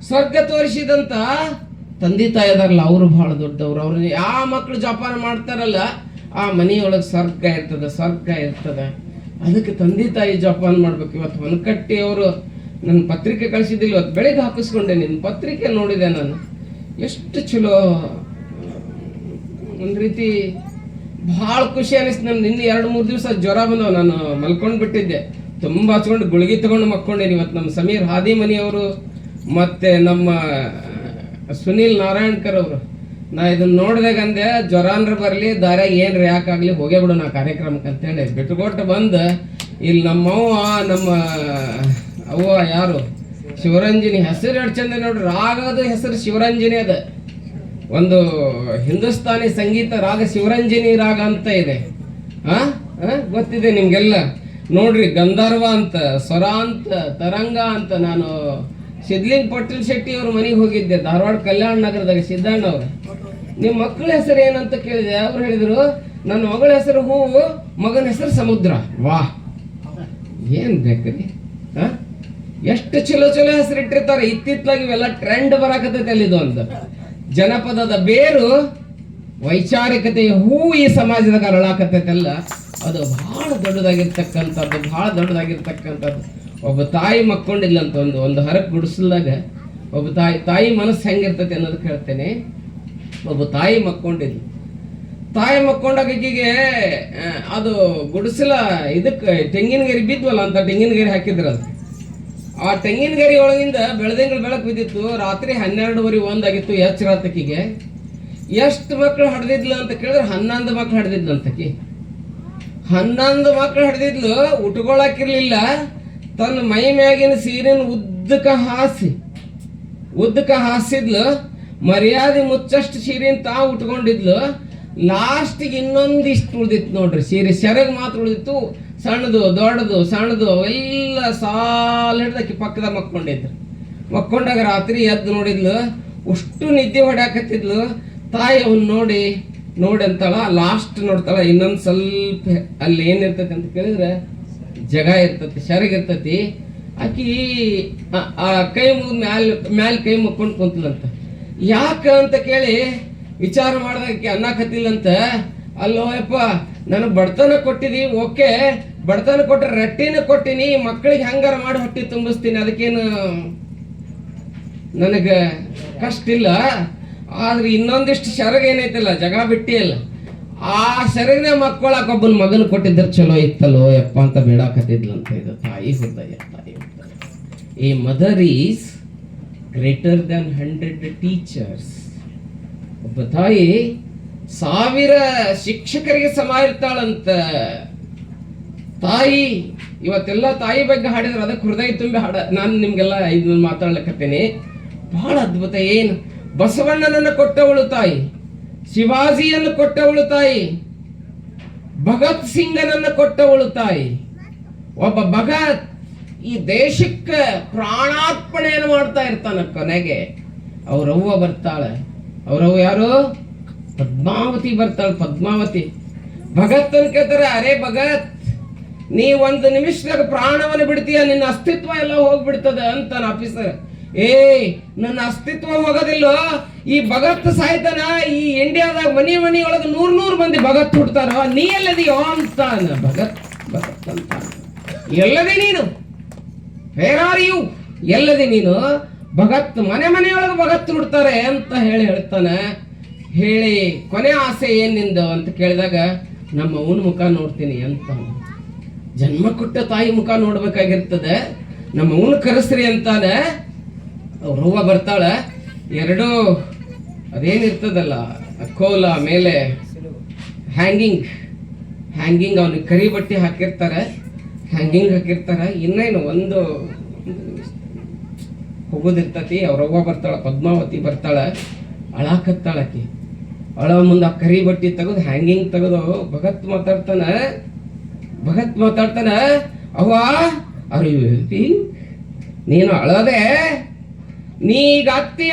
ಸ್ವರ್ಗ ತೋರಿಸಿದಂತ ತಂದೆ ತಾಯಿ ಅದಾರಲ್ಲ ಅವರು ಬಹಳ ದೊಡ್ಡವ್ರು. ಅವ್ರು ಯಾವ ಮಕ್ಕಳು ಜಪಾನ ಮಾಡ್ತಾರಲ್ಲ ಆ ಮನೆಯೊಳಗೆ ಸ್ವರ್ಗ ಇರ್ತದೆ ಸ್ವರ್ಗ ಇರ್ತದೆ. ಅದಕ್ಕೆ ತಂದೆ ತಾಯಿ ಜಪಾನ್ ಮಾಡ್ಬೇಕು. ಇವತ್ತು ಹೊನಕಟ್ಟಿ ಅವರು ನನ್ನ ಪತ್ರಿಕೆ ಕಳಿಸಿದ್ದಿಲ್ಲ, ಇವತ್ತು ಬೆಳಗ್ಗೆ ಹಾಕಿಸ್ಕೊಂಡೆ ನಿನ್ನ ಪತ್ರಿಕೆ ನೋಡಿದೆ ನಾನು. ಎಷ್ಟು ಚಲೋ, ಒಂದು ರೀತಿ ಭಾಳ ಖುಷಿ ಅನಿಸ್ತು ನಾನು ನಿನ್ನೆ ಎರಡು ಮೂರು ದಿವಸ ಜ್ವರ ಬಂದವ, ನಾನು ಮಲ್ಕೊಂಡು ಬಿಟ್ಟಿದ್ದೆ ತುಂಬ ಹಚ್ಕೊಂಡು ಗುಳಿಗೆ ತಗೊಂಡು ಮಕ್ಕೊಂಡೇನಿ ಇವತ್ತು ನಮ್ಮ ಸಮೀರ್ ಹಾದಿ ಮನಿಯವರು ಮತ್ತು ನಮ್ಮ ಸುನೀಲ್ ನಾರಾಯಣ್ಕರ್ ಅವರು. ನಾ ಇದನ್ನ ನೋಡಿದಾಗ ಅಂದೆ ಜ್ವರ ಅಂದ್ರೆ ಬರಲಿ ದಾರ್ಯಾಗ ಏನ್ರಿ ಯಾಕಾಗ್ಲಿ ಹೋಗೇ ಬಿಡು ನಾ ಕಾರ್ಯಕ್ರಮಕ್ಕೆ ಅಂತೇಳಿ ಬಿಟ್ಟುಕೊಟ್ಟು ಬಂದು ಇಲ್ಲಿ ನಮ್ಮವ್ವ, ನಮ್ಮ ಅವ್ವ ಯಾರು? ಶಿವರಂಜನಿ, ಹೆಸರು ಎರಡು ಚಂದ ನೋಡ್ರಿ, ರಾಗದ ಹೆಸರು ಶಿವರಂಜನಿ ಅದ. ಒಂದು ಹಿಂದೂಸ್ತಾನಿ ಸಂಗೀತ ರಾಗ ಶಿವರಂಜನಿ ರಾಗ ಅಂತ ಇದೆ. ಹಾ? ಗೊತ್ತಿದೆ ನಿಮ್ಗೆಲ್ಲ? ನೋಡ್ರಿ, ಗಂಧರ್ವ ಅಂತ, ಸ್ವರ ಅಂತ, ತರಂಗ ಅಂತ ನಾನು ಸಿದ್ಲಿಂಗ್ ಪಟೇಲ್ ಶೆಟ್ಟಿ ಅವ್ರ ಮನೆಗೆ ಹೋಗಿದ್ದೆ, ಧಾರವಾಡ ಕಲ್ಯಾಣ ನಗರದಾಗ ಸಿದ್ದಣ್ಣ ಅವ್ರ. ನಿಮ್ಮ ಮಕ್ಕಳ ಹೆಸರು ಏನಂತ ಕೇಳಿದೆ? ಅವ್ರು ಹೇಳಿದ್ರು, ನನ್ನ ಮಗಳ ಹೆಸರು ಹೂವು, ಮಗನ ಹೆಸರು ಸಮುದ್ರ. ವಾ. ಏನ್ ಬೇಕ್ರಿ? ಎಷ್ಟು ಚಲೋ ಚಲೋ ಹೆಸರು ಇಟ್ಟಿರ್ತಾರೆ. ಇತ್ತಿತ್ಲಾಗಿ ಇವೆಲ್ಲ ಟ್ರೆಂಡ್ ಬರಾಕತ್ತೈತೆ ಅಲ್ಲಿದು ಅಂತ. ಜನಪದದ ಬೇರು, ವೈಚಾರಿಕತೆಯ ಹೂ ಈ ಸಮಾಜದಾಗ ಅರಳಾಕತ್ತೈತಲ್ಲ. ಅದು ಬಹಳ ದೊಡ್ಡದಾಗಿರ್ತಕ್ಕಂಥದ್ದು ಬಹಳ ದೊಡ್ಡದಾಗಿರ್ತಕ್ಕಂಥದ್ದು. ಒಬ್ಬ ತಾಯಿ ಮಕ್ಕೊಂಡಿಲ್ಲ ಅಂತ ಒಂದು ಒಂದು ಹರಕ್ ಗುಡಿಸಲ್ದಾಗ ಒಬ್ಬ ತಾಯಿ ತಾಯಿ ಮನಸ್ಸು ಹೆಂಗಿರ್ತೈತೆ ಅನ್ನೋದು ಹೇಳ್ತೇನೆ ಒಬ್ಬ ತಾಯಿ ಮಕ್ಕೊಂಡಿದ್ಲು. ತಾಯಿ ಮಕ್ಕೊಂಡಾಗ ಅದು ಗುಡಿಸಿಲ್ಲ ಇದಕ್ಕೆ ತೆಂಗಿನ ಗರಿ ಬಿದ್ವಲ್ಲ ಅಂತ ತೆಂಗಿನ ಗರಿ ಹಾಕಿದ್ರ ಅದು. ಆ ತೆಂಗಿನ ಗರಿ ಒಳಗಿಂದ ಬೆಳದಿಂಗಳ ಬೆಳಕು ಬಿದ್ದಿತ್ತು. ರಾತ್ರಿ ಹನ್ನೆರಡುವರೆ ಒಂದಾಗಿತ್ತು ಎಚ್ಚರ ಆತಕಿಗೆ ಎಷ್ಟು ಮಕ್ಳು ಹಡ್ದಿದ್ಲು ಅಂತ ಕೇಳಿದ್ರೆ ಹನ್ನೊಂದು ಮಕ್ಳು ಹಡ್ದಿದ್ಲು ಅಂತಕಿ. ಹನ್ನೊಂದು ಮಕ್ಳು ಹಡ್ದಿದ್ಲು ಉಟ್ಕೊಳಕಿರ್ಲಿಲ್ಲ ತನ್ನ ಮೈ ಮ್ಯಾಗಿನ ಸೀರಿನ ಉದ್ದಕ ಹಾಸಿ ಉದ್ದಕ ಹಾಸಿದ್ಲು, ಮರ್ಯಾದೆ ಮುಚ್ಚಷ್ಟು ಸೀರೆನ ತಾ ಉಟ್ಕೊಂಡಿದ್ಲು, ಲಾಸ್ಟಿಗೆ ಇನ್ನೊಂದಿಷ್ಟು ಉಳ್ದಿತ್ತು ನೋಡ್ರಿ, ಸೀರೆ ಸೆರಗ್ ಮಾತ್ರ ಉಳಿದಿತ್ತು, ಸಣ್ಣದು, ದೊಡ್ಡದು, ಸಣ್ಣದು ಎಲ್ಲ ಸಾಲ ಹಿಡ್ದಕ್ಕೆ ಪಕ್ಕದ ಮಕ್ಕೊಂಡಿದ್ರು. ಮಕ್ಕೊಂಡಾಗ ರಾತ್ರಿ ಎದ್ದು ನೋಡಿದ್ಲು, ಅಷ್ಟು ನಿದ್ದೆ ಹೊಡ್ಯಾಕತ್ತಿದ್ಲು, ತಾಯಿ ಅವನ್ ನೋಡಿ ನೋಡಿ ಅಂತಾಳ ಲಾಸ್ಟ್ ನೋಡ್ತಾಳ, ಇನ್ನೊಂದು ಸ್ವಲ್ಪ ಅಲ್ಲಿ ಏನಿರ್ತೈತೆ ಅಂತ ಕೇಳಿದ್ರೆ ಜಗ ಇರ್ತತಿ ಸೆರಗ್ ಇರ್ತತಿ. ಆಕಿ ಆ- ಕೈ ಮುಗಿದ ಮ್ಯಾಲ ಮ್ಯಾಲ ಕೈ ಮುಕ್ಕೊಂಡು ಕುಂತಲಂತ. ಯಾಕ ಅಂತ ಕೇಳಿ ವಿಚಾರ ಮಾಡ್ದಾಕಿ ಅನ್ನಕತ್ತಿಲ್ಲಂತ, ಅಲ್ಲೋ ಯಪ್ಪ ನನಗೆ ಬಡತನ ಕೊಟ್ಟಿದಿ, ಓಕೆ. ಬಡತನ ಕೊಟ್ಟ ರಟ್ಟಿನ ಕೊಟ್ಟಿನಿ ಮಕ್ಕಳಿಗೆ ಹೆಂಗಾರ ಮಾಡಿ ಹೊಟ್ಟಿ ತುಂಬಿಸ್ತೀನಿ, ಅದಕ್ಕೇನು ನನಗೆ ಕಷ್ಟ ಇಲ್ಲ ಆದ್ರೆ ಇನ್ನೊಂದಿಷ್ಟು ಸೆರಗ ಏನೈತಲ್ಲ, ಜಗ ಬಿಟ್ಟಿ ಅಲ್ಲ ಆ ಶರೀರ ಮಕ್ಕಳಾಕ ಒಬ್ಬನ ಮಗನ ಕೊಟ್ಟಿದ್ರೆ ಚಲೋ ಇತ್ತಲ್ಲೋ, ಯಪ್ಪ ಅಂತ ಬೇಡಾಕತ್ತಿದ್ಲಂತ ಇದು ತಾಯಿ ಹೃದಯ, ತಾಯಿ ಈ mother is greater than hundred teachers ಒಬ್ಬ ತಾಯಿ ಸಾವಿರ ಶಿಕ್ಷಕರಿಗೆ ಸಮ ಇರ್ತಾಳಂತ. ತಾಯಿ, ಇವತ್ತೆಲ್ಲ ತಾಯಿ ಬಗ್ಗೆ ಹಾಡಿದ್ರೆ ಅದಕ್ಕೆ ಹೃದಯ ತುಂಬಿ ಹಾಡ, ನಾನು ನಿಮ್ಗೆಲ್ಲ ಇದನ್ನ ಮಾತಾಡ್ಲಿಕ್ಕತ್ತೇನೆ ಬಹಳ ಅದ್ಭುತ, ಏನು ಬಸವಣ್ಣನನ್ನು ಕೊಟ್ಟವಳು ತಾಯಿ. ಶಿವಾಜಿಯನ್ನು ಕೊಟ್ಟವಳು ತಾಯಿ, ಭಗತ್ ಸಿಂಗನನ್ನು ಕೊಟ್ಟವಳು ತಾಯಿ. ಒಬ್ಬ ಭಗತ್ ಈ ದೇಶಕ್ಕೆ ಪ್ರಾಣಾರ್ಪಣೆಯನ್ನು ಮಾಡ್ತಾ ಇರ್ತಾನ ಕೊನೆಗೆ. ಅವರವ್ವ ಬರ್ತಾಳೆ. ಅವ್ರವ್ವ ಯಾರು? ಪದ್ಮಾವತಿ ಬರ್ತಾಳೆ, ಪದ್ಮಾವತಿ. ಭಗತ್ ಅನ್ ಕೇಳ್ತಾರೆ, ಅರೆ ಭಗತ್, ನೀ ಒಂದು ನಿಮಿಷದಾಗ ಪ್ರಾಣವನ್ನು ಬಿಡ್ತೀಯ? ನಿನ್ನ ಅಸ್ತಿತ್ವ ಎಲ್ಲ ಹೋಗ್ಬಿಡ್ತದೆ, ಅಂತಾನ ಆಫೀಸರ್ ಏ ನನ್ನ ಅಸ್ತಿತ್ವ ಹೋಗೋದಿಲ್ಲ ಈ ಭಗತ್ ಸಾಯ್ತಾನ ಈ ಇಂಡಿಯಾದಾಗ ಮನಿ ಮನಿ ಒಳಗೆ ನೂರ್ ನೂರ್ ಮಂದಿ ಭಗತ್ ಹುಡ್ತಾರ? ನೀ ಎಲ್ಲದಿ ಅಂತಾನ ಭಗತ್ ಭಗತ್ ಅಂತ. ಎಲ್ಲದಿ ನೀನು? ಆರ್ ಯು ಎಲ್ಲದಿ ನೀನು? ಭಗತ್ ಮನೆ ಮನೆಯೊಳಗೆ ಭಗತ್ ಹುಡ್ತಾರೆ ಅಂತ ಹೇಳಿ ಹೇಳ್ತಾನೆ. ಹೇಳಿ, ಕೊನೆ ಆಸೆ ಏನಿಂದು ನಿಂದು ಅಂತ ಕೇಳಿದಾಗ, ನಮ್ಮ ಅವನ ಮುಖ ನೋಡ್ತೀನಿ ಅಂತ. ಜನ್ಮ ಕೊಟ್ಟ ತಾಯಿ ಮುಖ ನೋಡ್ಬೇಕಾಗಿರ್ತದೆ. ನಮ್ಮ ಅವನು ಕರೆಸ್ರಿ ಅಂತಾನೆ. ಅವ್ರವ್ವ ಬರ್ತಾಳೆ, ಎರಡು ಅದೇನಿರ್ತದಲ್ಲ ಕೋಲ ಮೇಲೆ ಹ್ಯಾಂಗಿಂಗ್ ಹ್ಯಾಂಗಿಂಗ್ ಅವನಿಗೆ ಕರಿ ಬಟ್ಟೆ ಹಾಕಿರ್ತಾರೆ ಹ್ಯಾಂಗಿಂಗ್ ಹಾಕಿರ್ತಾರೆ, ಇನ್ನೇನು ಒಂದು ಹೋಗೋದಿರ್ತತಿ ಅವ್ರವ್ವ ಬರ್ತಾಳ, ಪದ್ಮಾವತಿ ಬರ್ತಾಳ, ಅಳಾಕತ್ತಾಳಕಿ. ಅಳ ಮುಂದೆ ಆ ಕರಿ ಬಟ್ಟೆ ತೆಗೆದು ಹ್ಯಾಂಗಿಂಗ್ ತೆಗೆದು ಭಗತ್ ಮಾತಾಡ್ತಾನ ಭಗತ್ ಮಾತಾಡ್ತಾನ, ಅವ್ವ ಅರೆ ನೀನು ಅಳದೆ ನೀ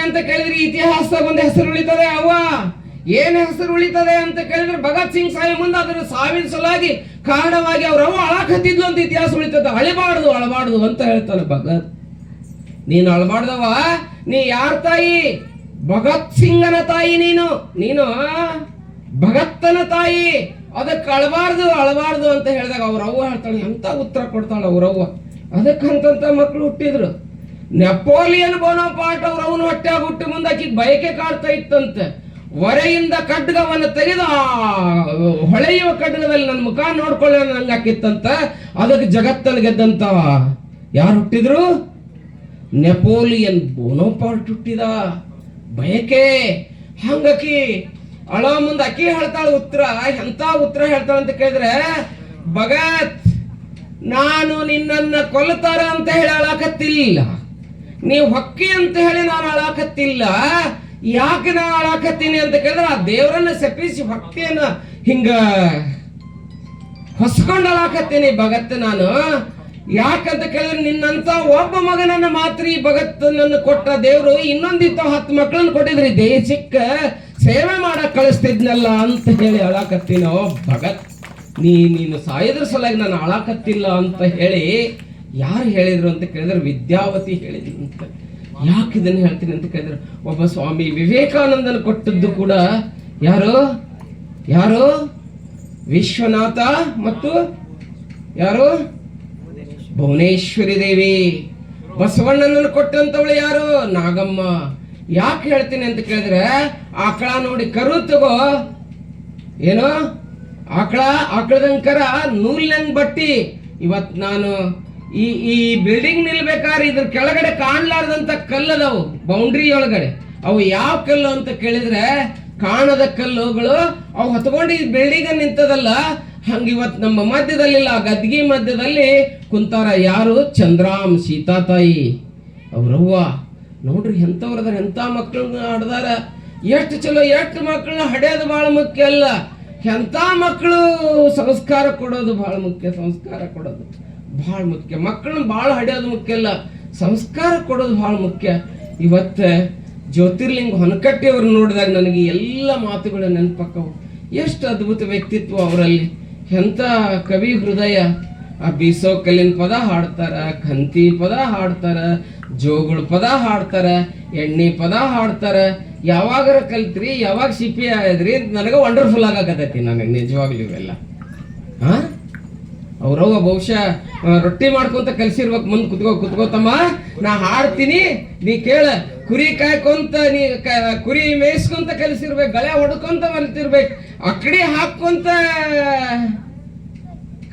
ಅಂತ ಕೇಳಿದ್ರೆ ಇತಿಹಾಸದ ಒಂದು ಹೆಸರು ಉಳಿತದೆ ಅವ್ವ. ಏನ್ ಹೆಸರು ಉಳಿತದೆ ಅಂತ ಕೇಳಿದ್ರೆ ಭಗತ್ ಸಿಂಗ್ ಸಾಯಿ ಮುಂದೆ ಅದರ ಸಾವಿನ ಸಲಾಗಿ ಕಾರಣವಾಗಿ ಅವ್ರ ಅವ್ವ ಅಳಕತ್ತಿದ್ಲು ಅಂತ ಇತಿಹಾಸ ಉಳಿತದ. ಅಳಬಾರ್ದು ಅಳಬಾರ್ದು ಅಂತ ಹೇಳ್ತಾನೆ ಭಗತ್. ನೀನು ಅಳಬಾರ್ದವ ನೀ ಯಾರ ತಾಯಿ? ಭಗತ್ ಸಿಂಗನ ತಾಯಿ ನೀನು. ನೀನು ಭಗತ್ತನ ತಾಯಿ. ಅದಕ್ಕೆ ಅಳಬಾರ್ದು ಅಳಬಾರ್ದು ಅಂತ ಹೇಳಿದಾಗ ಅವ್ರ ಅವ್ವ ಹೇಳ್ತಾಳೆ, ಎಂತ ಉತ್ತರ ಕೊಡ್ತಾಳೆ ಅವ್ರವ್ವ ಅದಕ್ಕಂತಂತ ಮಕ್ಕಳು ಹುಟ್ಟಿದ್ರು. ನೆಪೋಲಿಯನ್ ಬೋನಪಾಟ್ ಅವ್ರ ಅವನು ಹೊಟ್ಟೆ ಹುಟ್ಟು ಮುಂದೆ ಆಕಿಗೆ ಬಯಕೆ ಕಾಡ್ತಾ ಇತ್ತಂತೆ. ಹೊರೆಯಿಂದ ಖಡ್ಗವನ್ನು ತೆಗೆದು ಆ, ಹೊಳೆಯುವ ಖಡ್ಗದಲ್ಲಿ ನನ್ನ ಮುಖ ನೋಡ್ಕೊಳ್ಳೋ ನಂಗೆ ಹಾಕಿತ್ತಂತ. ಅದಕ್ಕೆ ಜಗತ್ತಲ್ಲಿ ಗೆದ್ದಂತವ ಯಾರು ಹುಟ್ಟಿದ್ರು? ನೆಪೋಲಿಯನ್ ಬೋನೋಪಾಟ್ ಹುಟ್ಟಿದ. ಬಯಕೆ. ಹಂಗಕಿ ಅಳ ಮುಂದೆ ಅಕ್ಕಿ ಹೇಳ್ತಾಳ ಉತ್ತರ. ಎಂತ ಉತ್ತರ ಹೇಳ್ತಾಳ ಅಂತ ಕೇಳಿದ್ರೆ, ಭಗತ್, ನಾನು ನಿನ್ನನ್ನ ಕೊಲ್ಲತಾರ ಅಂತ ಹೇಳಿ ಅಳಾಕತ್ತಿಲ್ಲ ನೀವು ಹೊಕ್ಕಿ ಅಂತ ಹೇಳಿ ನಾನು ಅಳಾಕತ್ತಿಲ್ಲ. ಯಾಕೆ ನಾನು ಅಳಾಕತ್ತೀನಿ ಅಂತ ಕೇಳಿದ್ರೆ ಆ ದೇವರನ್ನ ಸೆಪ್ಪಿಸಿ ಹೊಕ್ಕಿಯನ್ನ ಹಿಂಗ ಹೊಸ್ಕೊಂಡಲಾಕತ್ತೀನಿ ಭಗತ್ ನಾನು. ಯಾಕಂತ ಕೇಳಿದ್ರೆ ನಿನ್ನಂತ ಒಬ್ಬ ಮಗನನ್ನ ಮಾತ್ರ ಈ ನನ್ನ ಕೊಟ್ಟ ದೇವರು ಇನ್ನೊಂದಿತ್ತು ಹತ್ತು ಮಕ್ಕಳನ್ನ ಕೊಟ್ಟಿದ್ರಿ. ದೇಶಕ್ಕ ಸೇವೆ ಮಾಡಕ್ ಕಳಿಸ್ತಿದ್ನಲ್ಲ ಅಂತ ಹೇಳಿ ಅಳಾಕತ್ತೀನೋ ಭಗತ್. ನೀ ನೀನು ಸಾಯೋದ್ರ ಸಲುವಾಗಿ ನಾನು ಅಳಾಕತ್ತಿಲ್ಲ ಅಂತ ಹೇಳಿ ಯಾರು ಹೇಳಿದ್ರು ಅಂತ ಕೇಳಿದ್ರೆ ವಿದ್ಯಾವತಿ ಹೇಳಿದ್ರು ಅಂತ ಯಾಕೆ ಇದನ್ನ ಹೇಳ್ತೀನಿ ಅಂತ ಕೇಳಿದ್ರೆ, ಒಬ್ಬ ಸ್ವಾಮಿ ವಿವೇಕಾನಂದನ ಕೊಟ್ಟದ್ದು ಕೂಡ ಯಾರು? ಯಾರು? ವಿಶ್ವನಾಥ ಮತ್ತು ಯಾರು? ಭುವನೇಶ್ವರಿ ದೇವಿ. ಬಸವಣ್ಣನನ್ನು ಕೊಟ್ಟಂತವಳು ಯಾರು? ನಾಗಮ್ಮ. ಯಾಕೆ ಹೇಳ್ತೀನಿ ಅಂತ ಕೇಳಿದ್ರೆ, ಆಕಳ ನೋಡಿ ಕರು ತಗೋ. ಏನು? ಆಕಳ, ಆಕಳದಂಕರ ನೂಲಿನ ಬಟ್ಟಿ. ಇವತ್ತು ನಾನು ಈ ಈ ಬಿಲ್ಡಿಂಗ್ ನಿಲ್ಬೇಕಾದ್ರೆ ಇದ್ರ ಕೆಳಗಡೆ ಕಾಣ್ಲಾರ್ದಂತ ಕಲ್ಲದವು ಬೌಂಡ್ರಿ ಒಳಗಡೆ. ಅವು ಯಾವ ಕಲ್ಲು ಅಂತ ಕೇಳಿದ್ರೆ ಕಾಣದ ಕಲ್ಲುಗಳು, ಅವು ಹೊತ್ಕೊಂಡು ಈ ಬಿಲ್ಡಿಂಗ್ ನಿಂತದಲ್ಲ ಹಂಗ ಇವತ್ ನಮ್ಮ ಮಧ್ಯದಲ್ಲಿಲ್ಲ ಗದ್ಗಿ ಮಧ್ಯದಲ್ಲಿ ಕುಂತಾರ ಯಾರು? ಚಂದ್ರಾಮ್ ಸೀತಾತಾಯಿ. ಅವ್ರವ್ವ ನೋಡ್ರಿ ಎಂಥವ್ರದಾರ, ಎಂಥ ಮಕ್ಕಳನ್ನ ಹಡ್ದಾರ ಎಷ್ಟು ಚಲೋ, ಎಷ್ಟು ಮಕ್ಕಳನ್ನ ಹಡೆಯೋದು ಭಾಳ ಮುಖ್ಯ ಅಲ್ಲ. ಎಂಥ ಮಕ್ಕಳು ಸಂಸ್ಕಾರ ಕೊಡೋದು ಭಾಳ ಮುಖ್ಯ ಸಂಸ್ಕಾರ ಕೊಡೋದು. ಭಾಳ ಮುಖ್ಯ. ಮಕ್ಕಳನ್ನ ಭಾಳ ಹಡಿಯೋದು ಮುಖ್ಯ ಅಲ್ಲ, ಸಂಸ್ಕಾರ ಕೊಡೋದು ಭಾಳ ಮುಖ್ಯ. ಇವತ್ತು ಜ್ಯೋತಿರ್ಲಿಂಗ ಹೊನಕಟ್ಟಿ ಅವ್ರು ನೋಡಿದಾಗ ನನಗೆ ಎಲ್ಲ ಮಾತುಗಳು ನೆನಪಕ್ಕವು ಎಷ್ಟು ಅದ್ಭುತ ವ್ಯಕ್ತಿತ್ವ ಅವರಲ್ಲಿ. ಎಂಥ ಕವಿ ಹೃದಯ. ಆ ಬೀಸೋ ಕಲ್ಲಿನ ಪದ ಹಾಡ್ತಾರ ಖಂತಿ ಪದ ಹಾಡ್ತಾರ, ಜೋಗುಳ ಪದ ಹಾಡ್ತಾರ, ಎಣ್ಣೆ ಪದ ಹಾಡ್ತಾರ. ಯಾವಾಗರ ಕಲ್ತ್ರಿ, ಯಾವಾಗ ಸಿಪಿ ಆದ್ರಿ ನನಗೆ ವಂಡರ್ಫುಲ್ ಆಗಕತ್ತೈತಿ ನನಗೆ, ನಿಜವಾಗ್ಲೂ ಇವೆಲ್ಲ. ಹಾ ಅವ್ರವ್ವ ಬಹುಶಃ ರೊಟ್ಟಿ ಮಾಡ್ಕೊಂತ ಕಲ್ಸಿರ್ಬೇಕು ಮುಂದೆ ಕುತ್ಕೋ ಕುತ್ಕೋತಮ್ಮ ನಾ ಹಾಡ್ತೀನಿ, ನೀ ಕೇಳ. ಕುರಿ ಕಾಯ್ಕೊಂತ, ನೀ ಕುರಿ ಮೇಯಿಸ್ಕೊಂತ ಕಲಿಸಿರ್ಬೇಕು, ಗಳೆ ಹೊಡ್ಕೊಂತ ಮಲ್ತಿರ್ಬೇಕು ಅಕ್ಕಡಿ ಹಾಕೊಂತ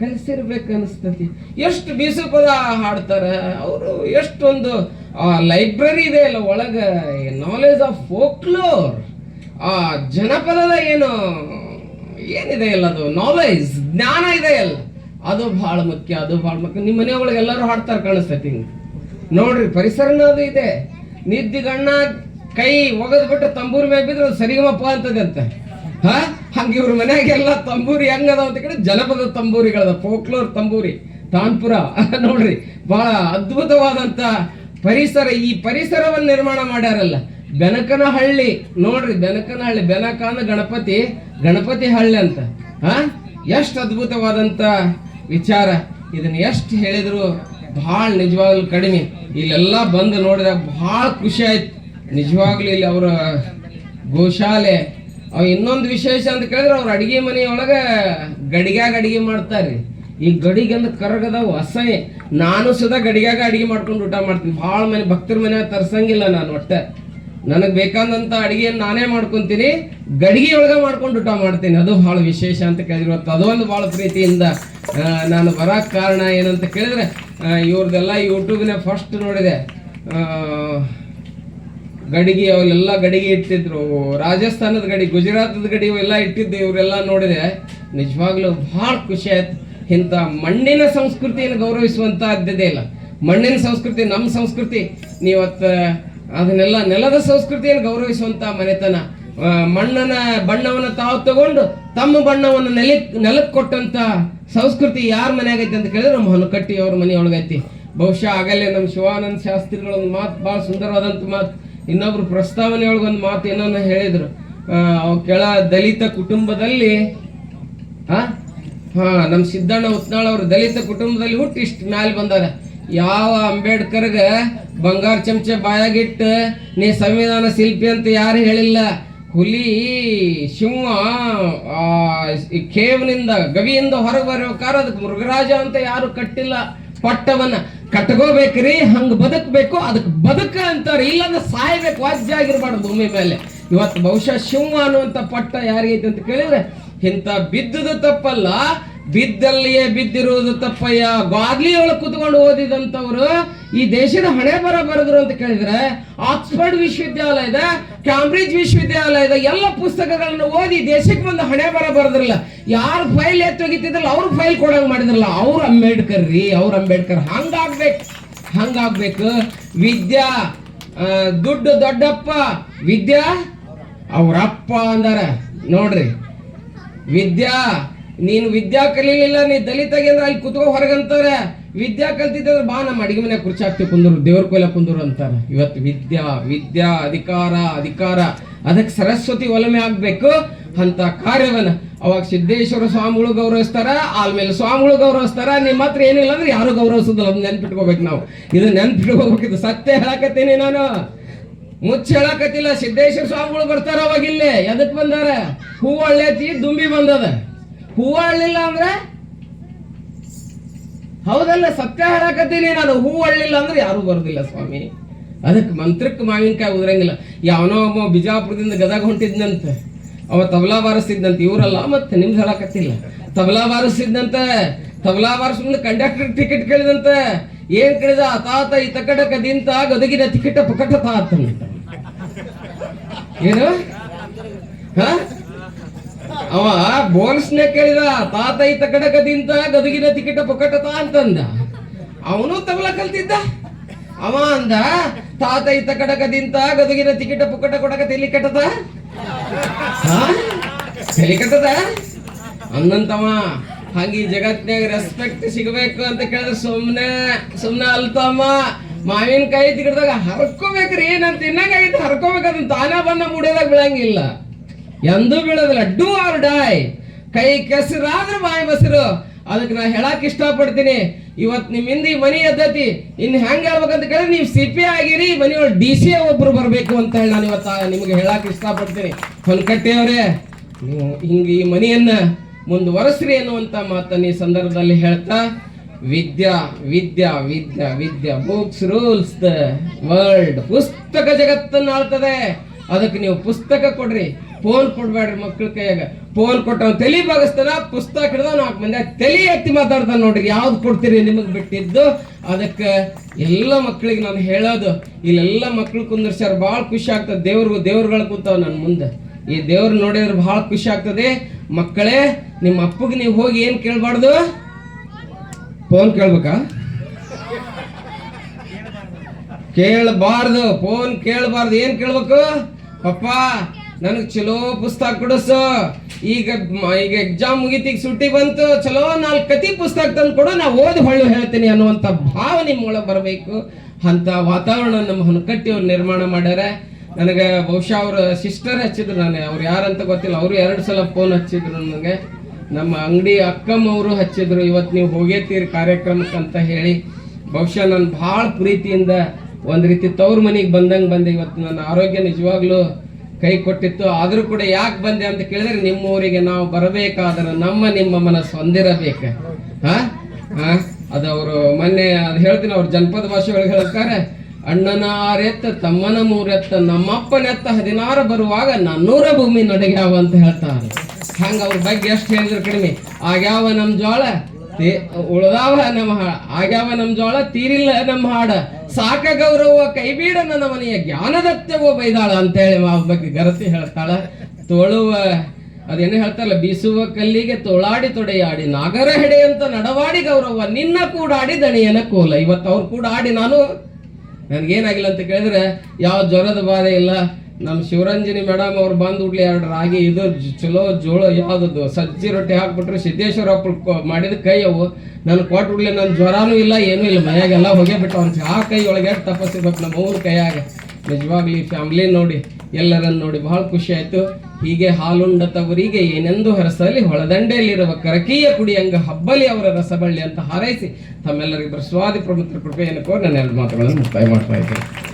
ಕಲಿಸಿರ್ಬೇಕು ಅನಿಸ್ತತಿ. ಎಷ್ಟು ಬೀಸು ಪದ ಹಾಡ್ತಾರ? ಅವರು ಎಷ್ಟೊಂದು ಲೈಬ್ರರಿ ಇದೆ ಅಲ್ಲ, ಒಳಗ ನಾಲೆಜ್ ಆಫ್ ಫೋಕ್ಲೋರ್ ಆ, ಜನಪದದ ಏನು, ಏನಿದೆ ಅಲ್ಲ ಅದು? ನಾಲೆಜ್ ಜ್ಞಾನ ಇದೆ ಅಲ್ಲ. ಅದು ಬಹಳ ಮುಖ್ಯ, ಅದು ಬಹಳ ಮುಖ್ಯ. ನಿಮ್ಮ ಮನೆಯೊಳಗೆ ಎಲ್ಲರೂ ಹಾಡ್ತಾರೆ ಕಾಣಿಸ್ತೈತಿ. ನೋಡ್ರಿ, ಪರಿಸರನ ಅದು ಇದೆ. ನಿದ್ದಿಗಣ್ಣ ಕೈ ಒಗದ್ಬಿಟ್ಟು ತಂಬೂರಿ ಮೇಲೆ ಬಿದ್ರೆ ಸರಿಗಮಪ್ಪ ಅಂತದೆ ಅಂತ. ಹಾ? ಹಂಗೆ ಇವ್ರ ಮನ್ಯಾಗೆಲ್ಲ ತಂಬೂರಿ ಹೆಂಗದ ಅಂತ ಕೇಳಿ ಜನಪದ ತಂಬೂರಿಗಳದ ಫೋಕ್ಲೋರ್ ತಂಬೂರಿ, ತಾನ್ಪುರ. ನೋಡ್ರಿ ಬಹಳ ಅದ್ಭುತವಾದಂತ ಪರಿಸರ. ಈ ಪರಿಸರವನ್ನು ನಿರ್ಮಾಣ ಮಾಡ್ಯಾರಲ್ಲ. ಬೆನಕನಹಳ್ಳಿ, ನೋಡ್ರಿ, ಬೆನಕನಹಳ್ಳಿ ಬೆನಕ ಗಣಪತಿ ಗಣಪತಿ ಹಳ್ಳಿ ಅಂತ. ಹಾ? ಎಷ್ಟು ಅದ್ಭುತವಾದಂತ ವಿಚಾರ. ಇದನ್ನ ಎಷ್ಟು ಹೇಳಿದ್ರು ಭಾಳ ನಿಜವಾಗ್ಲೂ ಕಡಿಮೆ. ಇಲ್ಲೆಲ್ಲ ಬಂದು ನೋಡಿದಾಗ ಭಾಳ ಖುಷಿ ಆಯ್ತು. ನಿಜವಾಗ್ಲೂ ಇಲ್ಲಿ ಅವರ ಗೋಶಾಲೆ. ಅವ ಇನ್ನೊಂದು ವಿಶೇಷ ಅಂತ ಕೇಳಿದ್ರೆ ಅವ್ರ ಅಡಿಗೆ ಮನೆಯೊಳಗೆ ಗಡಿಗ್ಯಾಗ ಅಡಿಗೆ ಮಾಡ್ತಾರೆ. ಈ ಗಡಿಗೆ ಅಂದ್ರೆ ಕರಗದವು ಅಸಹ್ಯ. ನಾನು ಸದಾ ಗಡಿಗ್ಯಾಗ ಅಡಿಗೆ ಮಾಡ್ಕೊಂಡು ಊಟ ಮಾಡ್ತೀನಿ. ಭಾಳ ಮನೆ ಭಕ್ತರ ಮನೆ ತರ್ಸಂಗಿಲ್ಲ ನಾನು ಒಟ್ಟೆ. ನನಗೆ ಬೇಕಾದಂತ ಅಡಿಗೆಯನ್ನು ನಾನೇ ಮಾಡ್ಕೊಂತೀನಿ ಗಡಿಗೆ ಒಳಗೆ ಮಾಡ್ಕೊಂಡು ಊಟ ಮಾಡ್ತೀನಿ. ಅದು ಬಹಳ ವಿಶೇಷ ಅಂತ ಕೇಳಿದ್ರು. ಇವತ್ತು ಅದೊಂದು ಬಹಳ ಪ್ರೀತಿಯಿಂದ ನಾನು ಬರಕ್ ಕಾರಣ ಏನಂತ ಕೇಳಿದ್ರೆ ಇವ್ರದ್ದೆಲ್ಲ ಯೂಟ್ಯೂಬ್ನ ಫಸ್ಟ್ ನೋಡಿದೆ. ಗಡಿಗೆ ಅವೆಲ್ಲ ಗಡಿಗೆ ಇಟ್ಟಿದ್ರು. ರಾಜಸ್ಥಾನದ ಗಡಿ, ಗುಜರಾತದ ಗಡಿ ಇವೆಲ್ಲ ಇಟ್ಟಿದ್ದು ಇವರೆಲ್ಲ ನೋಡಿದೆ. ನಿಜವಾಗ್ಲೂ ಭಾಳ ಖುಷಿ ಆಯ್ತು. ಇಂಥ ಮಣ್ಣಿನ ಸಂಸ್ಕೃತಿಯನ್ನು ಗೌರವಿಸುವಂತ ಆದ್ಯತೆ ಇಲ್ಲ. ಮಣ್ಣಿನ ಸಂಸ್ಕೃತಿ, ನಮ್ಮ ಸಂಸ್ಕೃತಿ. ನೀವತ್ತು ಅದನ್ನೆಲ್ಲ ನೆಲದ ಸಂಸ್ಕೃತಿಯನ್ನು ಗೌರವಿಸುವಂತ ಮನೆತನ ಮಣ್ಣನ, ಬಣ್ಣವನ್ನು ತಾವು ತಗೊಂಡು ತಮ್ಮ ಬಣ್ಣವನ್ನು ನೆಲ ನೆಲಕ್ಕೆ ಕೊಟ್ಟಂತ ಸಂಸ್ಕೃತಿ ಯಾರ ಮನೆ ಐತಿ ಅಂತ ಕೇಳಿದ್ರೆ ನಮ್ಮ ಹೊನಕಟ್ಟಿ ಅವ್ರ ಮನೆಯೊಳಗೈತಿ ಬಹುಶಃ ಆಗಲೇ ನಮ್ಮ ಶಿವಾನಂದ ಶಾಸ್ತ್ರಿಗಳ ಒಂದು ಮಾತು, ಭಾಳ ಸುಂದರವಾದಂಥ ಮಾತು, ಇನ್ನೊಬ್ರು ಪ್ರಸ್ತಾವನೆಯೊಳಗೊಂದು ಮಾತು ಏನನ್ನ ಹೇಳಿದ್ರು. ಕೆಳ ದಲಿತ ಕುಟುಂಬದಲ್ಲಿ ಹಾ ಹಾ, ನಮ್ಮ ಸಿದ್ದಣ್ಣ ಉತ್ನಾಳ್ ಅವರು ದಲಿತ ಕುಟುಂಬದಲ್ಲಿ ಹುಟ್ಟಿ ಇಷ್ಟು ಮ್ಯಾಲೆ ಬಂದಾರ ಯಾವ ಅಂಬೇಡ್ಕರ್ಗ ಬಂಗಾರ ಚಮಚ ಬಾಯಾಗಿಟ್ಟು ನೀ ಸಂವಿಧಾನ ಶಿಲ್ಪಿ ಅಂತ ಯಾರು ಹೇಳಿಲ್ಲ? ಹುಲಿ, ಸಿಂಹ ಕೇವ್ನಿಂದ, ಗವಿಯಿಂದ ಹೊರಗೆ ಬರ್ಬೇಕಾದ್ರೆ ಅದಕ್ಕೆ ಮೃಗರಾಜ ಅಂತ ಯಾರು ಕಟ್ಟಿಲ್ಲ. ಪಟ್ಟವನ್ನ ಕಟ್ಕೋಬೇಕ್ರಿ, ಹಂಗ ಬದುಕಬೇಕು, ಅದಕ್ಕೆ ಬದುಕ ಅಂತಾರೆ. ಇಲ್ಲಾಂದ್ರೆ ಸಾಯ್ಬೇಕು ವಾಜ್ಯ ಆಗಿರ್ಬಾರ್ದು ಭೂಮಿ ಮೇಲೆ. ಇವತ್ತು ಬಹುಶಃ ಸಿಂಹ ಅನ್ನುವಂಥ ಪಟ್ಟ ಯಾರಿಗೈತೆ ಅಂತ ಕೇಳಿದ್ರೆ, ಇಂಥ ಬಿದ್ದುದು ತಪ್ಪಲ್ಲ. ಬಿದ್ದಲ್ಲಿಯೇ ಬಿದ್ದಿರುವುದು ತಪ್ಪಯ್ಯ. ಒಳಗೆ ಕುತ್ಕೊಂಡು ಓದಿದಂಥವ್ರು ಈ ದೇಶದ ಹಣೆ ಬರ ಬರೆದ್ರು ಅಂತ ಕೇಳಿದ್ರೆ ಆಕ್ಸ್ಫರ್ಡ್ ವಿಶ್ವವಿದ್ಯಾಲಯದ ಕ್ಯಾಂಬ್ರಿಡ್ಜ್ ವಿಶ್ವವಿದ್ಯಾಲಯದ ಎಲ್ಲ ಪುಸ್ತಕಗಳನ್ನು ಓದಿ ದೇಶಕ್ಕೆ ಬಂದು ಹಣೆ ಬರ ಬರೆದ್ರಲ್ಲ. ಯಾರು ಫೈಲ್ ಎತ್ತೋಗಿತ್ತಿದ್ರಲ್ಲ ಅವ್ರ ಫೈಲ್ ಕೊಡಂಗ್ ಮಾಡಿದ್ರಲ್ಲ. ಅವ್ರು ಅಂಬೇಡ್ಕರ್ ರೀ, ಅವ್ರ ಅಂಬೇಡ್ಕರ್. ಹಂಗಾಗ್ಬೇಕು ಹಂಗಾಗ್ಬೇಕು. ವಿದ್ಯಾ ದುಡ್ಡು ದೊಡ್ಡಪ್ಪ. ವಿದ್ಯಾ, ಅವ್ರಪ್ಪ ಅಂದಾರ. ನೋಡ್ರಿ. ವಿದ್ಯಾ ನೀನು ವಿದ್ಯಾ ಕಲೀಲಿಲ್ಲ ನೀ ದಲಿತಾಗಿ ಅಂದ್ರೆ ಅಲ್ಲಿ ಕುತ್ಕೋ ಹೊರಗಂತಾರೆ ವಿದ್ಯಾ ಕಲ್ತಿದ್ರೆ ಬಾ, ನಮ್ಮ ಅಡಿಗೆ ಮನೆ ಕುರ್ಚಿ ಹಾಕ್ತೀವಿ, ಕುಂದರು ದೇವ್ರ ಕೊಯ್ಲ ಕುಂದರು ಅಂತಾರೆ. ಇವತ್ತು ವಿದ್ಯಾ ವಿದ್ಯಾ ಅಧಿಕಾರ ಅಧಿಕಾರ. ಅದಕ್ಕೆ ಸರಸ್ವತಿ ಒಲಮೆ ಆಗ್ಬೇಕು ಅಂತ ಕಾರ್ಯವನ್ನ. ಅವಾಗ ಸಿದ್ದೇಶ್ವರ ಸ್ವಾಮಿಗಳು ಗೌರವಿಸ್ತಾರ ಆಲ್ಮೇಲೆ ಸ್ವಾಮಿಗಳು ಗೌರವಿಸ್ತಾರ. ನಿಮ್ಮ ಹತ್ರ ಏನಿಲ್ಲ ಅಂದ್ರೆ ಯಾರು ಗೌರವಿಸೋದಿಲ್ಲ, ಅದನ್ನ ನೆನ್ಪಿಟ್ಕೋಬೇಕು ನಾವು. ಇದು ನೆನ್ಪಿಟ್ಕೋಬೇಕು ಸತ್ಯ ಹೇಳಕತ್ತೀನಿ ನಾನು. ಮುಚ್ಚಿ ಹೇಳಕತ್ತಿಲ್ಲ, ಸಿದ್ದೇಶ್ವರ ಸ್ವಾಮಿಗಳು ಬರ್ತಾರ ಅವಾಗ ಇಲ್ಲೇ. ಎದಕ್ ಬಂದಾರ? ಹೂ ಒಳ್ಳೆತಿ ದುಂಬಿ ಬಂದದ. ಹೂ ಅಳ್ಳಿಲ್ಲ ಅಂದ್ರೆ? ಹೌದಲ್ಲ, ಸತ್ಯ ಹೇಳಕತ್ತೀನಿ ನಾನು. ಹೂ ಅಳ್ಳಿಲ್ಲ ಅಂದ್ರೆ ಯಾರು ಬರುದಿಲ್ಲ ಸ್ವಾಮಿ. ಅದಕ್ಕೆ ಮಂತ್ರಕ್ಕೆ ಮಾವಿನಕಾಯಿ ಉದ್ರಂಗಿಲ್ಲ. ಯಾವನೋ ಒಬ್ಬ ಬಿಜಾಪುರದಿಂದ ಗದಗ ಹೊಂಟಿದ್ನಂತೆ. ಅವ ತಬಲಾ ಬಾರಿಸ್ತಿದ್ನಂತ. ಇವರಲ್ಲ ಮತ್ತೆ ನಿಮ್ದು ಹೇಳಕತ್ತಿಲ್ಲ. ತಬಲಾ ಬಾರಿಸ್ತಿದ್ನಂತ. ತಬಲಾ ಬಾರಿಸ್ ಕಂಡಕ್ಟರ್ ಟಿಕೆಟ್ ಕೇಳಿದಂತ. ಏನ್ ಕೇಳಿದ? ತಾತ ಈ ತಕಟಕ ದಿಂತ ಗದಗಿನ ಟಿಕೆಟ್ ಪಕಟ ತಾತ ಏನು? ಹ? ಅವ ಬೋನಸ್ನೇ ಕೇಳಿದ, ತಾತ ಈ ತಕಡಕದಿಂದ ಗದುಗಿನ ಟಿಕೆಟ್ ಪೊಕಟತ ಅಂತಂದ. ಅವನು ತಬಲ ಕಲ್ತಿದ್ದ. ಅವ ಅಂದ, ತಾತ ಈ ತಕಡಕದಿಂದ ಗದಗಿನ ಟಿಕೆಟ್ ಪುಕ್ಕಟ ಕೊಡಕ ತೆಲಿ ಕಟ್ಟದ? ತೆಲಿ ಕಟ್ಟದ? ಅಂದಂತವ ಹಂಗೆ ಈ ಜಗತ್ನ್ಯಾಗ ರೆಸ್ಪೆಕ್ಟ್ ಸಿಗಬೇಕು ಅಂತ ಕೇಳಿದ್ರೆ ಸುಮ್ನೆ ಸುಮ್ನೆ ಅಲ್ತಮ್ಮ ಮಾವಿನಕಾಯಿ ತಿಗಡ್ದಾಗ ಹರ್ಕೋಬೇಕ್ರಿ ನಾನು ತಿನ್ನಂಗಾಗಿತ್ತು ಹರ್ಕೋಬೇಕಂತ ತಾನೇ ಬಂದ ಮುಡಿಯೋದಾಗ ಬೀಳಂಗಿಲ್ಲ. ಎಂದೂ ಬೀಳೋದಿಲ್ಲ ಡೂ ಆರ್ ಡೈ ಕೈ ಕೆಸರಾದ್ರೆ ಬಾಯಿ ಮೊಸರು. ಅದಕ್ಕೆ ನಾ ಹೇಳಕ್ ಇಷ್ಟಪಡ್ತೀನಿ. ಇವತ್ ನಿಮ್ಮಿಂದ ಈ ಮನಿ ಎದ್ದತಿ ಇನ್ ಹೆಂಗ್ ಹೇಳ್ಬೇಕಂತ ಕೇಳಿದ್ರೆ ನೀವು ಸಿ ಪಿ ಆಗಿರಿ ಮನಿ ಒಳಗೆ ಡಿ ಸಿ ಒಬ್ರು ಬರ್ಬೇಕು ಅಂತ ಹೇಳಿ ನಾನು ಇವತ್ತ ನಿಮ್ಗೆ ಹೇಳಕ್ ಇಷ್ಟಪಡ್ತೀನಿ. ಹೊನ್ಕಟ್ಟೆಯವರೇ, ನೀವು ಹಿಂಗೆ ಈ ಮನೆಯನ್ನ ಮುಂದುವರೆಸ್ರಿ ಅನ್ನುವಂತ ಮಾತನ್ನ ಈ ಸಂದರ್ಭದಲ್ಲಿ ಹೇಳ್ತಾ, ವಿದ್ಯಾ ವಿದ್ಯಾ ವಿದ್ಯಾ ವಿದ್ಯಾ ಬುಕ್ಸ್ ರೂಲ್ಸ್ ದ ವರ್ಲ್ಡ್ ಪುಸ್ತಕ ಜಗತ್ತನ್ನ ಆಳ್ತದೆ. ಅದಕ್ಕೆ ನೀವು ಪುಸ್ತಕ ಕೊಡ್ರಿ. ಫೋನ್ ಕೊಡ್ಬೇಡ್ರಿ ಮಕ್ಕಳ ಕೈಯಾಗ. ಫೋನ್ ಕೊಟ್ಟವ್ ತಲಿ ಬಾಗಿಸ್ತಾನ ಪುಸ್ತಕ ಹಿಡ್ದ ನಾಲ್ಕು ಮಂದಿ ತಲಿ ಎತ್ತಿ ಮಾತಾಡ್ದ ನೋಡ್ರಿ, ಯಾವ್ದು ಕೊಡ್ತೀರಿ ನಿಮಗೆ ಬಿಟ್ಟಿದ್ದು? ಅದಕ್ಕೆ ಎಲ್ಲ ಮಕ್ಕಳಿಗೆ ನಾನು ಹೇಳೋದು, ಇಲ್ಲೆಲ್ಲ ಮಕ್ಳು ಕುಂದರ್ಸ್ಯಾರ, ಭಾಳ ಖುಷಿ ಆಗ್ತದೆ. ದೇವ್ರಿಗೂ ದೇವ್ರುಗಳು ಕೂತಾವ ನನ್ನ ಮುಂದೆ. ಈ ದೇವ್ರ ನೋಡಿದ್ರೆ ಭಾಳ ಖುಷಿ ಆಗ್ತದೆ. ಮಕ್ಕಳೇ, ನಿಮ್ಮ ಅಪ್ಪಗೆ ನೀವು ಹೋಗಿ ಏನು ಕೇಳಬಾರ್ದು? ಫೋನ್ ಕೇಳ್ಬೇಕಾ? ಕೇಳಬಾರ್ದು ಫೋನ್ ಕೇಳಬಾರ್ದು. ಏನು ಕೇಳ್ಬೇಕು? ಪಪ್ಪ ನನಗೆ ಚಲೋ ಪುಸ್ತಕ ಕೊಡಸ ಈಗ ಈಗ ಎಕ್ಸಾಮ್ ಮುಗಿತೀಗ ಸುಟ್ಟಿ ಬಂತು. ಚಲೋ ನಾಲ್ಕು ಕತಿ ಪುಸ್ತಕ ತಂದು ಕೊಡು, ನಾ ಓದಿ ಹೊಳ್ಳು ಹೇಳ್ತೀನಿ ಅನ್ನುವಂಥ ಭಾವ ನಿಮ್ಮೊಳಗೆ ಬರಬೇಕು. ಅಂತ ವಾತಾವರಣ ನಮ್ಮ ಹೊನಕಟ್ಟಿ ಅವ್ರು ನಿರ್ಮಾಣ ಮಾಡ್ಯಾರ. ನನಗೆ ಬಹುಶಃ ಅವ್ರ ಸಿಸ್ಟರ್ ಹಚ್ಚಿದ್ರು ನಾನು. ಅವ್ರು ಯಾರಂತ ಗೊತ್ತಿಲ್ಲ. ಅವರು ಎರಡು ಸಲ ಫೋನ್ ಹಚ್ಚಿದ್ರು ನನಗೆ. ನಮ್ಮ ಅಂಗಡಿ ಅಕ್ಕಮ್ಮ ಅವರು ಹಚ್ಚಿದ್ರು. ಇವತ್ತು ನೀವು ಹೋಗೇತೀರಿ ಕಾರ್ಯಕ್ರಮಕ್ಕೆ ಅಂತ ಹೇಳಿ. ಬಹುಶಃ ನಾನು ಭಾಳ ಪ್ರೀತಿಯಿಂದ ಒಂದು ರೀತಿ ತವ್ರ ಮನೆಗೆ ಬಂದಂಗೆ ಬಂದೆ. ಇವತ್ತು ನನ್ನ ಆರೋಗ್ಯ ನಿಜವಾಗ್ಲೂ ಕೈ ಕೊಟ್ಟಿತ್ತು. ಆದರೂ ಕೂಡ ಯಾಕೆ ಬಂದೆ ಅಂತ ಕೇಳಿದ್ರೆ ನಿಮ್ಮ ಊರಿಗೆ ನಾವು ಬರಬೇಕಾದ್ರೆ ನಮ್ಮ ನಿಮ್ಮ ಮನಸ್ಸು ಹೊಂದಿರಬೇಕು. ಹಾ ಅದು ಅವರು ಮೊನ್ನೆ ಅದು ಹೇಳ್ತೀನಿ, ಅವ್ರ ಜನಪದ ಭಾಷೆ ಒಳಗೆ ಹೇಳ್ತಾರೆ ಅಣ್ಣನ ಆರೆತ್ತ ತಮ್ಮನ ಮೂರೆತ್ತ, ನಮ್ಮಪ್ಪನೆತ್ತ ಹದಿನಾರು ಬರುವಾಗ ನನ್ನೂರ ಭೂಮಿ ನಡಗ್ಯಾವ ಅಂತ ಹೇಳ್ತಾರೆ. ಹಂಗ ಅವ್ರ ಬಗ್ಗೆ ಎಷ್ಟು ಹೇಳಿದ್ರು ಕಡಿಮೆ. ಆಗ್ಯಾವ ನಮ್ಮ ಜೋಳ ಉಳ್ದಾವ ನಮ್ಮ ಆಗ್ಯಾವ ನಮ್ ಜೋಳ, ತೀರಿಲ್ಲ ನಮ್ಮ ಹಾಡ. ಸಾಕ ಗೌರವ ಕೈಬೀಡ ನನ್ನ ಮನೆಯ ಜ್ಞಾನದತ್ತೆವೋ ಬೈದಾಳ ಅಂತೇಳಿ ಆ ಬಗ್ಗೆ ಗರಸಿ ಹೇಳ್ತಾಳ. ತೋಳುವ, ಅದೇನು ಹೇಳ್ತಾರಲ್ಲ, ಬೀಸುವ ಕಲ್ಲಿಗೆ ತೋಳಾಡಿ ತೊಡೆಯಾಡಿ, ನಾಗರ ಹೆಡೆಯಂತ ನಡವಾಡಿ ಗೌರವ, ನಿನ್ನ ಕೂಡಾಡಿ ದಣಿಯನ ಕೋಲ. ಇವತ್ತು ಅವ್ರು ಕೂಡ ಆಡಿ ನಾನು. ನನ್ಗೇನಾಗಿಲ್ಲ ಅಂತ ಕೇಳಿದ್ರೆ, ಯಾವ ಜ್ವರದ ಬಾಧೆ ಇಲ್ಲ ನಮ್ಮ ಶಿವರಂಜನಿ ಮೇಡಮ್ ಅವ್ರು ಬಂದು ಉಡ್ಲಿ ಎರಡು ರಾಗಿ ಇದು ಚಲೋ ಜೋಳ ಯಾವ್ದದು, ಸಜ್ಜಿ ರೊಟ್ಟಿ ಹಾಕ್ಬಿಟ್ರೆ ಸಿದ್ದೇಶ್ವರ ಮಾಡಿದ ಕೈ ಅವು. ನಾನು ಕೊಟ್ಟು ಉಡ್ಲಿ ನನ್ನ ಜ್ವರನೂ ಇಲ್ಲ, ಏನೂ ಇಲ್ಲ, ಮನೆಯಾಗೆಲ್ಲ ಹೋಗೇ ಬಿಟ್ಟು ಅವ್ನು ಆ ಕೈ ಒಳಗೆ ತಪಸ್ಸಿರ್ಬೇಕು ನಮ್ಮ ಅವ್ರ ಕೈಯಾಗ? ನಿಜವಾಗ್ಲಿ ಫ್ಯಾಮಿಲಿ ನೋಡಿ, ಎಲ್ಲರನ್ನು ನೋಡಿ ಬಹಳ ಖುಷಿ ಆಯಿತು. ಹೀಗೆ ಹಾಲುಂಡ ತವರಿಗೆ ಏನೆಂದು ಹರಸಲಿ, ಹೊಳದಂಡೆಯಲ್ಲಿರುವ ಕರಕೀಯ ಕುಡಿಯಂಗ ಹಬ್ಬಲಿ ಅವರ ರಸಬಳ್ಳಿ ಅಂತ ಹಾರೈಸಿ ತಮ್ಮೆಲ್ಲರಿಗೂ ಸ್ವಾದಿ ಪ್ರಮುಖ ಕೃಪೆಯನ್ನು ಕೋರಿ ನನ್ನ ಎರಡು ಮಾತುಗಳನ್ನು ಮುಕ್ತಾಯ ಮಾಡ್ತಾ ಇದ್ದೇನೆ.